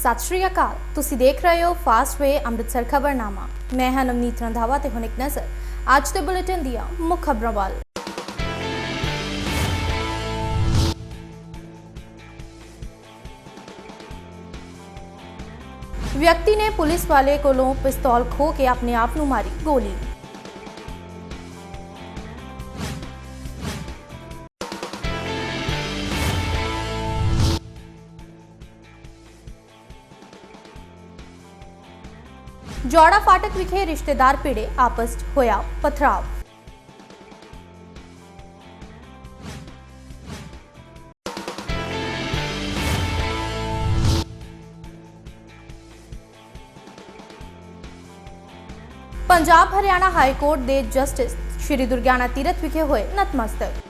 ਸਤਿ ਸ਼੍ਰੀ ਅਕਾਲ। ਤੁਸੀਂ ਦੇਖ ਰਹੇ ਹੋ ਫਾਸਟ ਵੇ ਅੰਮ੍ਰਿਤਸਰ ਖਬਰਨਾਮਾ। ਮੈਂ ਹਾਂ ਨਵਨੀਤ ਰੰਧਾਵਾ ਤੇ ਹੁਣ ਇੱਕ ਨਜ਼ਰ ਅੱਜ ਦੇ ਬੁਲੇਟਿਨ ਦੀਆਂ ਮੁੱਖ ਖਬਰਾਂ ਵੱਲ। ਵਿਅਕਤੀ ਨੇ ਪੁਲਿਸ ਵਾਲੇ ਕੋਲੋਂ ਪਿਸਤੌਲ ਖੋ ਕੇ ਆਪਣੇ ਆਪ ਨੂੰ ਮਾਰੀ ਗੋਲੀ। ਜੋੜਾ ਫਾਟਕ ਵਿਖੇ ਰਿਸ਼ਤੇਦਾਰ ਭਿੜੇ, ਆਪਸ 'ਚ ਹੋਇਆ ਪਥਰਾਵ। ਪੰਜਾਬ ਹਰਿਆਣਾ ਹਾਈ ਕੋਰਟ ਦੇ ਜਸਟਿਸ ਸ਼੍ਰੀ ਦੁਰਗਿਆਨਾ ਤੀਰਥ ਵਿਖੇ ਹੋਏ ਨਤਮਸਤਕ।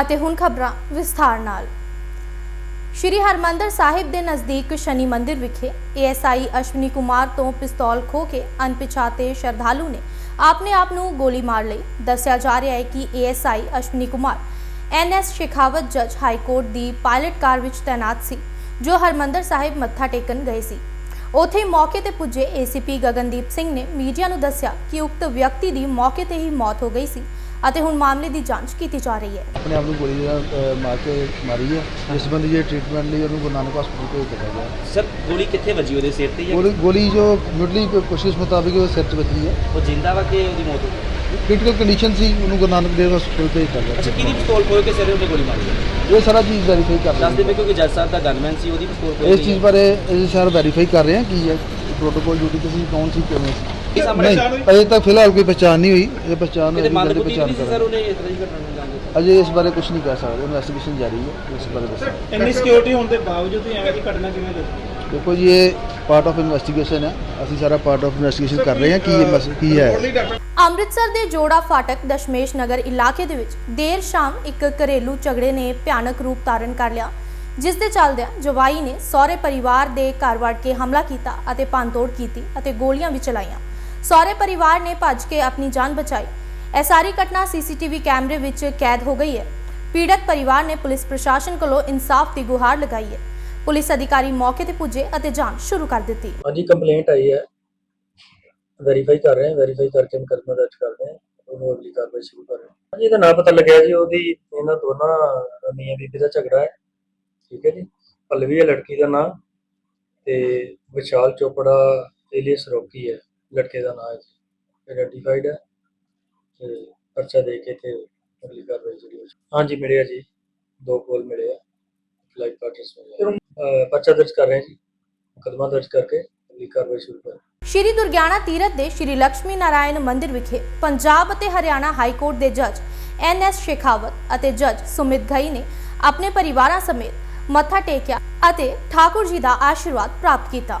ਅਤੇ ਹੁਣ ਖਬਰਾਂ ਵਿਸਥਾਰ ਨਾਲ। ਸ਼੍ਰੀ ਹਰਮੰਦਰ ਸਾਹਿਬ ਦੇ ਨਜ਼ਦੀਕ ਸ਼ਨੀ ਮੰਦਿਰ ਵਿਖੇ ਏਐਸਆਈ ਅਸ਼ਵਨੀ ਕੁਮਾਰ ਤੋਂ ਪਿਸਤੌਲ ਖੋ ਕੇ ਅਣਪਛਾਤੇ ਸ਼ਰਧਾਲੂ ਨੇ ਆਪਣੇ ਆਪ ਨੂੰ ਗੋਲੀ ਮਾਰ ਲਈ। ਦੱਸਿਆ ਜਾ ਰਿਹਾ ਹੈ ਕਿ ਏਐਸਆਈ ਅਸ਼ਵਨੀ ਕੁਮਾਰ ਐਨਐਸ ਸ਼ੇਖਾਵਤ ਜੱਜ ਹਾਈ ਕੋਰਟ ਦੀ ਪਾਇਲਟ ਕਾਰ ਵਿੱਚ ਤਾਇਨਾਤ ਸੀ, ਜੋ ਹਰਮੰਦਰ ਸਾਹਿਬ ਮੱਥਾ ਟੇਕਣ ਗਏ ਸੀ। ਉੱਥੇ ਮੌਕੇ ਤੇ ਪੁੱਜੇ ਏਸੀਪੀ ਗਗਨਦੀਪ ਸਿੰਘ ਨੇ ਮੀਡੀਆ ਨੂੰ ਦੱਸਿਆ ਕਿ ਉਕਤ ਵਿਅਕਤੀ ਦੀ ਮੌਕੇ ਤੇ ਹੀ ਮੌਤ ਹੋ ਗਈ ਸੀ। ਅਤੇ ਹੁਣ ਮਾਮਲੇ ਦੀ ਜਾਂਚ ਕੀਤੀ ਜਾ ਰਹੀ ਹੈ। ਆਪਣੇ ਆਪ ਨੂੰ ਗੋਲੀ ਅ, ਮਾਰ ਕੇ ਮਾਰੀ ਹੈ ਜਿਸ ਬੰਦੇ ਦੇ ਟ੍ਰੀਟਮੈਂਟ ਲਈ ਉਹਨੂੰ ਗੁਰੂ ਨਾਨਕ ਹਸਪਤਾਲ ਭੇਜ ਦਿੱਤਾ ਗਿਆ ਸਰ ਗੋਲੀ ਕਿੱਥੇ ਵੱਜੀ ਉਹਦੇ ਸਿਰ ਤੇ ਜਾਂ ਗੋਲੀ ਗੋਲੀ ਜੋ ਮੁੱਢਲੀ ਕੋਸ਼ਿਸ਼ ਮੁਤਾਬਿਕ ਉਹ ਸਿਰ 'ਚ ਵੱਜੀ ਹੈ। ਉਹ ਜਿੰਦਾ ਵਾ ਕਿ ਉਹਦੀ ਮੌਤ ਹੋ ਗਈ? ਕ੍ਰਿਟੀਕਲ ਕੰਡੀਸ਼ਨ ਸੀ ਉਹਨੂੰ ਗੁਰੂ ਨਾਨਕ ਦੇਵ ਹਸਪਤਾਲ ਭੇਜ ਦਿੱਤਾ ਅੱਛਾ ਗਿਆ ਕਿਹਦੀ ਪਿਸਤੌਲ ਖੋਲ ਕੇ ਸਿਰੇ ਉਹਨੇ ਗੋਲੀ ਮਾਰੀ ਹੈ? ਇਹ ਸਾਰਾ ਚੀਜ਼ ਵੈਰੀਫਾਈ ਕਰ ਦੱਸ ਰਹੇ ਦੇਵੇ ਕਿਉਂਕਿ ਜੱਜ ਸਾਹਿਬ ਦਾ ਗਨਮੈਨ ਸੀ ਉਹਦੀ ਪਿਸਤੌਲ ਖੋਲ ਹਾਂ ਇਸ ਚੀਜ਼ ਬਾਰੇ ਇਹ ਸਾਰਾ ਵੈਰੀਫਾਈ ਕਰ ਰਹੇ ਹਾਂ ਕੀ ਹੈ ਪ੍ਰੋਟੋਕੋਲ ਡਿਊਟੀ ਤੇ ਸੀ ਕੌਣ ਸੀ ਕਿਵੇਂ ਸੀ। ਨਹੀਂ ਅਜੇ ਤੱਕ ਫਿਲਹਾਲ ਕੋਈ ਪਛਾਣ ਨਹੀਂ ਹੋਈ ਇਹ ਪਛਾਣ ਹੋਈ ਬੁੱਧੀ ਪਛਾਣ ਸਰ ਕਰਾਂਗੇ। ਉਹਨੇ ਇਸ ਤਰ੍ਹਾਂ ਦੀ ਘਟਨਾ ਨੂੰ ਅੰਜਾਮ ਦਿੱਤਾ ਅਜੇ ਇਸ ਬਾਰੇ ਕੁਝ ਨਹੀਂ ਕਹਿ ਸਕਦੇ ਇਨਵੈਸਟੀਗੇਸ਼ਨ ਜਾਰੀ ਹੈ ਇਸ ਬਾਰੇ ਦੱਸਾਂ। ਇੰਨੀ ਸਿਕਿਉਰਿਟੀ ਹੋਣ ਦੇ ਬਾਵਜੂਦ ਵੀ ਐਵੇਂ ਦੀ ਘਟਨਾ ਕਿਵੇਂ ਦੇਖੀ ਦੇਖੋ ਜੀ ਇਹ ਪਾਰਟ ਆਫ ਇਨਵੈਸਟੀਗੇਸ਼ਨ ਹੈ। ਅਸੀਂ ਸਾਰਾ ਪਾਰਟ ਆਫ ਇਨਵੈਸਟੀਗੇਸ਼ਨ ਕਰ ਰਹੇ ਹਾਂ ਕੀ ਇਹ ਕੀ ਹੈ। ਅੰਮ੍ਰਿਤਸਰ ਦੇ ਜੋੜਾ ਫਾਟਕ ਦਸ਼ਮੇਸ਼ ਨਗਰ ਇਲਾਕੇ ਦੇ ਵਿੱਚ ਦੇਰ ਸ਼ਾਮ ਇੱਕ ਘਰੇਲੂ ਝਗੜੇ ਨੇ ਭਿਆਨਕ ਰੂਪ ਧਾਰਨ ਕਰ ਲਿਆ ਜਿਸ ਦੇ ਚੱਲਦਿਆਂ ਜਵਾਈ ਨੇ ਸਹੁਰੇ ਪਰਿਵਾਰ ਦੇ ਘਰ ਵੜ ਕੇ ਹਮਲਾ ਕੀਤਾ ਅਤੇ ਭੰਨਤੋੜ ਕੀਤੀ ਅਤੇ ਗੋਲੀਆਂ ਵੀ ਚਲਾਈਆਂ। ਸਹੁਰੇ ਪਰਿਵਾਰ ਨੇ ਭੱਜ ਕੇ ਆਪਣੀ ਜਾਨ ਬਚਾਈ। ਇਹ ਸਾਰੀ ਘਟਨਾ ਸੀਸੀਟੀਵੀ ਕੈਮਰੇ ਵਿੱਚ ਕੈਦ ਹੋ ਗਈ ਹੈ। ਪੀੜਤ ਪਰਿਵਾਰ ਨੇ ਪੁਲਿਸ ਪ੍ਰਸ਼ਾਸਨ ਕੋਲੋਂ ਇਨਸਾਫ ਦੀ ਗੁਹਾਰ ਲਗਾਈ ਹੈ। ਪੁਲਿਸ ਅਧਿਕਾਰੀ ਮੌਕੇ ਤੇ ਪੁੱਜੇ ਅਤੇ ਜਾਂਚ ਸ਼ੁਰੂ ਕਰ ਦਿੱਤੀ। ਹਾਂਜੀ, ਕੰਪਲੇਂਟ ਆਈ ਹੈ। ਵੈਰੀਫਾਈ ਕਰ ਰਹੇ ਹਾਂ, ਵੈਰੀਫਾਈ ਕਰਕੇ ਮੁਕੱਦਮਾ ਦਰਜ ਕਰ ਰਹੇ ਹਾਂ। ਉਹਨੂੰ ਅਗਲੀ ਕਾਰਵਾਈ ਸ਼ੁਰੂ ਕਰ ਰਹੇ ਹਾਂ। ਹਾਂਜੀ, ਇਹਦਾ ਨਾਂ ਪਤਾ ਲੱਗਿਆ ਜੀ, ਉਹਦੀ ਇਹਨਾਂ ਦੋਨਾਂ ਮੀਆਂ ਬੀਬੀ ਦਾ ਝਗੜਾ ਹੈ। ਠੀਕ ਹੈ ਜੀ। ਪੱਲਵੀ ਹੈ, ਲੜਕੀ ਦਾ ਨਾਂ ਤੇ ਵਿਸ਼ਾਲ ਚੋਪੜਾ, ਏਲੀਅਸ ਰੋਕੀ ਹੈ। ਲੜਕੇ ਦਾ ਨਾਂ ਹੈ ਹੈ ਤੇ ਪਰਚਾ ਦੇ ਕੇ ਤੇ ਅਗਲੀ ਕਾਰਵਾਈ ਜਿਹੜੀ ਹੋ ਹਾਂਜੀ ਮਿਲਿਆ ਜੀ। ਦੋ ਕੋਲ ਮਿਲੇ ਆ। ਲਾਈਵ ਪਾਰਟਨਰਸ ਮਿਲੇ ਪਰਚਾ ਦਰਜ ਕਰ ਰਹੇ ਹਾਂ ਜੀ। ਮੁਕੱਦਮਾ ਦਰਜ ਕਰਕੇ ਅਗਲੀ ਕਾਰਵਾਈ ਸ਼ੁਰੂ ਕਰ ਸ਼੍ਰੀ ਦੁਰਗਿਆਣਾ ਤੀਰਥ ਦੇ ਸ਼੍ਰੀ ਲక్ష్ਮੀ ਨਾਰਾਇਣ ਮੰਦਿਰ ਵਿਖੇ ਪੰਜਾਬ ਅਤੇ ਹਰਿਆਣਾ ਹਾਈ ਕੋਰਟ ਦੇ ਜੱਜ ਐਨ ਐਸ ਸ਼ੇਖਾਵਤ ਅਤੇ ਜੱਜ ਸੁਮਿਤ ਘਈ ਨੇ ਆਪਣੇ ਪਰਿਵਾਰਾਂ ਸਮੇਤ ਮੱਥਾ ਟੇਕਿਆ ਅਤੇ ਠਾਕੁਰ ਜੀ ਦਾ ਆਸ਼ੀਰਵਾਦ ਪ੍ਰਾਪਤ ਕੀਤਾ।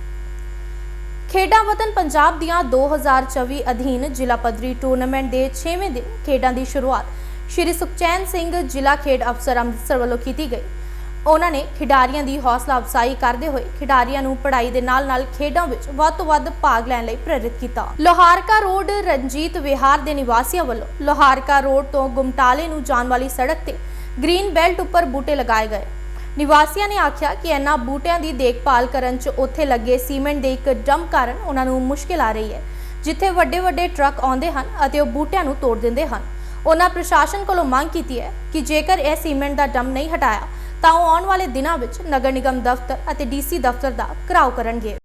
ਖੇਡਾਂ ਵਤਨ ਪੰਜਾਬ ਦੀਆਂ 2024 ਅਧੀਨ ਜ਼ਿਲ੍ਹਾ ਪੱਧਰੀ ਟੂਰਨਾਮੈਂਟ ਦੇ 6ਵੇਂ ਦਿਨ ਖੇਡਾਂ ਦੀ ਸ਼ੁਰੂਆਤ ਸ਼੍ਰੀ ਸੁਖਚੈਨ ਸਿੰਘ ਜ਼ਿਲ੍ਹਾ ਖੇਡ ਅਫਸਰ ਅੰਮ੍ਰਿਤਸਰ ਵੱਲੋਂ ਕੀਤੀ ਗਈ। ਉਹਨਾਂ ਨੇ ਖਿਡਾਰੀਆਂ ਦੀ ਹੌਸਲਾ ਅਫਜ਼ਾਈ ਕਰਦੇ ਹੋਏ ਖਿਡਾਰੀਆਂ ਨੂੰ ਪੜ੍ਹਾਈ ਦੇ ਨਾਲ-ਨਾਲ ਖੇਡਾਂ ਵਿੱਚ ਵੱਧ ਤੋਂ ਵੱਧ ਭਾਗ ਲੈਣ ਲਈ ਪ੍ਰੇਰਿਤ ਕੀਤਾ। ਲੋਹਾਰਕਾ ਰੋਡ ਰਣਜੀਤ ਵਿਹਾਰ ਦੇ ਨਿਵਾਸੀਆਂ ਵੱਲੋਂ ਲੋਹਾਰਕਾ ਰੋਡ ਤੋਂ ਗੁਮਟਾਲੇ ਨੂੰ ਜਾਣ ਵਾਲੀ ਸੜਕ ਤੇ ਗ੍ਰੀਨ ਬੈਲਟ ਉੱਪਰ ਬੂਟੇ ਲਗਾਏ ਗਏ। ਨਿਵਾਸੀਆਂ ਨੇ ਆਖਿਆ ਕਿ ਇਹਨਾਂ ਬੂਟਿਆਂ ਦੀ ਦੇਖਭਾਲ ਕਰਨ 'ਚ ਉੱਥੇ ਲੱਗੇ ਸੀਮੈਂਟ ਦੇ ਇੱਕ ਡੰਪ ਕਾਰਨ ਉਹਨਾਂ ਨੂੰ ਮੁਸ਼ਕਿਲ ਆ ਰਹੀ ਹੈ, ਜਿੱਥੇ ਵੱਡੇ-ਵੱਡੇ ਟਰੱਕ ਆਉਂਦੇ ਹਨ ਅਤੇ ਉਹ ਬੂਟਿਆਂ ਨੂੰ ਤੋੜ ਦਿੰਦੇ ਹਨ। ਉਹਨਾਂ ਪ੍ਰਸ਼ਾਸਨ ਕੋਲੋਂ ਮੰਗ ਕੀਤੀ ਹੈ ਕਿ ਜੇਕਰ ਇਹ ਸੀਮੈਂਟ ਦਾ ਡੰਪ ਨਹੀਂ ਹਟਾਇਆ, ਤਾਂ ਉਹ ਆਉਣ ਵਾਲੇ ਦਿਨਾਂ ਵਿੱਚ ਨਗਰ ਨਿਗਮ ਦਫ਼ਤਰ ਅਤੇ ਡੀਸੀ ਦਫ਼ਤਰ ਦਾ ਘਰਾਓ ਕਰਨਗੇ।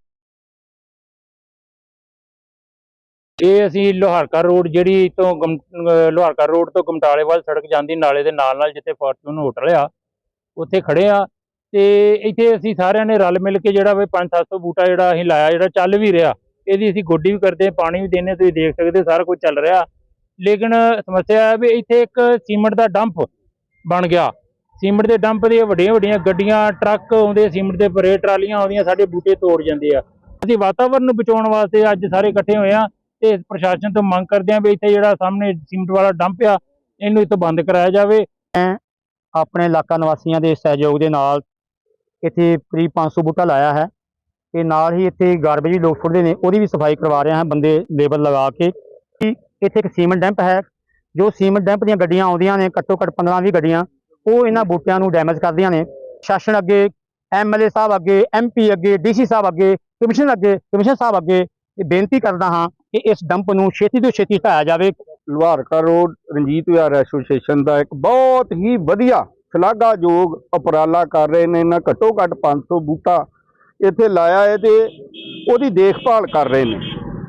ਇਹ ਅਸੀਂ ਲੋਹਾਰਕਾ ਰੋਡ ਜਿਹੜੀ ਤੋਂ ਲੋਹਾਰਕਾ ਰੋਡ ਤੋਂ ਗਮਟਾਲੇ ਵੱਲ ਸੜਕ ਜਾਂਦੀ, ਨਾਲੇ ਦੇ ਨਾਲ ਨਾਲ ਜਿੱਥੇ ਫਾਰਚੂਨ ਹੋਟਲ ਆ ਉੱਥੇ ਖੜੇ ਆ ਤੇ ਇੱਥੇ ਅਸੀਂ ਸਾਰਿਆਂ ਨੇ ਰਲ ਮਿਲ ਕੇ ਜਿਹੜਾ ਵੀ 5-700 ਬੂਟਾ ਜਿਹੜਾ ਅਸੀਂ ਲਾਇਆ, ਜਿਹੜਾ ਚੱਲ ਵੀ ਰਿਹਾ, ਇਹਦੀ ਅਸੀਂ ਗੋਡੀ ਵੀ ਕਰਦੇ ਹਾਂ, ਪਾਣੀ ਵੀ ਦਿੰਦੇ ਤੁਸੀਂ ਦੇਖ ਸਕਦੇ ਸਾਰਾ ਕੁਝ ਚੱਲ ਰਿਹਾ। ਲੇਕਿਨ ਸਮੱਸਿਆ ਹੈ ਵੀ ਇੱਥੇ ਇੱਕ ਸੀਮੈਂਟ ਦਾ ਡੰਪ ਬਣ ਗਿਆ। ਸੀਮੈਂਟ ਦੇ ਡੰਪ ਦੀਆਂ ਵੱਡੀਆਂ ਵੱਡੀਆਂ ਗੱਡੀਆਂ, ਟਰੱਕ ਆਉਂਦੇ, ਸੀਮੈਂਟ ਦੇ ਭਰੇ ਟਰਾਲੀਆਂ ਆਉਂਦੀਆਂ, ਸਾਡੇ ਬੂਟੇ ਤੋੜ ਜਾਂਦੇ ਆ। ਅਸੀਂ ਵਾਤਾਵਰਨ ਨੂੰ ਬਚਾਉਣ ਵਾਸਤੇ ਅੱਜ ਸਾਰੇ ਇਕੱਠੇ ਹੋਏ ਆ ਤੇ ਪ੍ਰਸ਼ਾਸਨ ਤੋਂ ਮੰਗ ਕਰਦੇ ਆ ਵੀ ਇੱਥੇ ਜਿਹੜਾ ਸਾਹਮਣੇ ਸੀਮੈਂਟ ਵਾਲਾ ਡੰਪ ਆ, ਇਹਨੂੰ ਇੱਥੋਂ ਬੰਦ ਕਰਾਇਆ ਜਾਵੇ। ਆਪਣੇ ਇਲਾਕਾ ਨਿਵਾਸੀਆਂ ਦੇ ਸਹਿਯੋਗ ਦੇ ਨਾਲ ਇੱਥੇ ਕਰੀਬ 500 ਬੂਟਾ ਲਾਇਆ ਹੈ ਤੇ ਨਾਲ ਹੀ ਇੱਥੇ ਗਾਰਬੇਜ ਵੀ ਲੋਕ ਫੁੱਟਦੇ ਨੇ, ਉਹਦੀ ਵੀ ਸਫ਼ਾਈ ਕਰਵਾ ਰਹੇ ਹਾਂ ਬੰਦੇ ਲੇਬਰ ਲਗਾ ਕੇ। ਕਿ ਇੱਥੇ ਇੱਕ ਸੀਮੈਂਟ ਡੈਂਪ ਹੈ, ਜੋ ਸੀਮੈਂਟ ਡੈਂਪ ਦੀਆਂ ਗੱਡੀਆਂ ਆਉਂਦੀਆਂ ਨੇ, ਘੱਟੋ ਘੱਟ 15-20 ਗੱਡੀਆਂ, ਉਹ ਇਹਨਾਂ ਬੂਟਿਆਂ ਨੂੰ ਡੈਮੇਜ ਕਰਦੀਆਂ ਨੇ। ਸ਼ਾਸਨ ਅੱਗੇ ਐਮਐਲਏ ਸਾਹਿਬ ਅੱਗੇ ਐਮਪੀ ਅੱਗੇ ਡੀਸੀ ਸਾਹਿਬ ਅੱਗੇ ਕਮਿਸ਼ਨਰ ਅੱਗੇ ਕਮਿਸ਼ਨਰ ਸਾਹਿਬ ਅੱਗੇ ਬੇਨਤੀ ਕਰਦਾ ਹਾਂ ਕਿ ਇਸ ਡੰਪ ਨੂੰ ਛੇਤੀ ਤੋਂ ਛੇਤੀ ਹਟਾਇਆ ਜਾਵੇ। ਲੁਹਾਰਕਾ ਰੋਡ, ਰਣਜੀਤ ਵਿਹਾਰ ਐਸੋਸੀਏਸ਼ਨ ਦਾ ਇੱਕ ਬਹੁਤ ਹੀ ਵਧੀਆ ਸ਼ਲਾਘਾਯੋਗ ਉਪਰਾਲਾ ਕਰ ਰਹੇ ਨੇ। ਇਹਨਾਂ ਘੱਟੋ ਘੱਟ 500 ਬੂਟਾ ਇੱਥੇ ਲਾਇਆ ਹੈ ਤੇ ਉਹਦੀ ਦੇਖਭਾਲ ਕਰ ਰਹੇ ਨੇ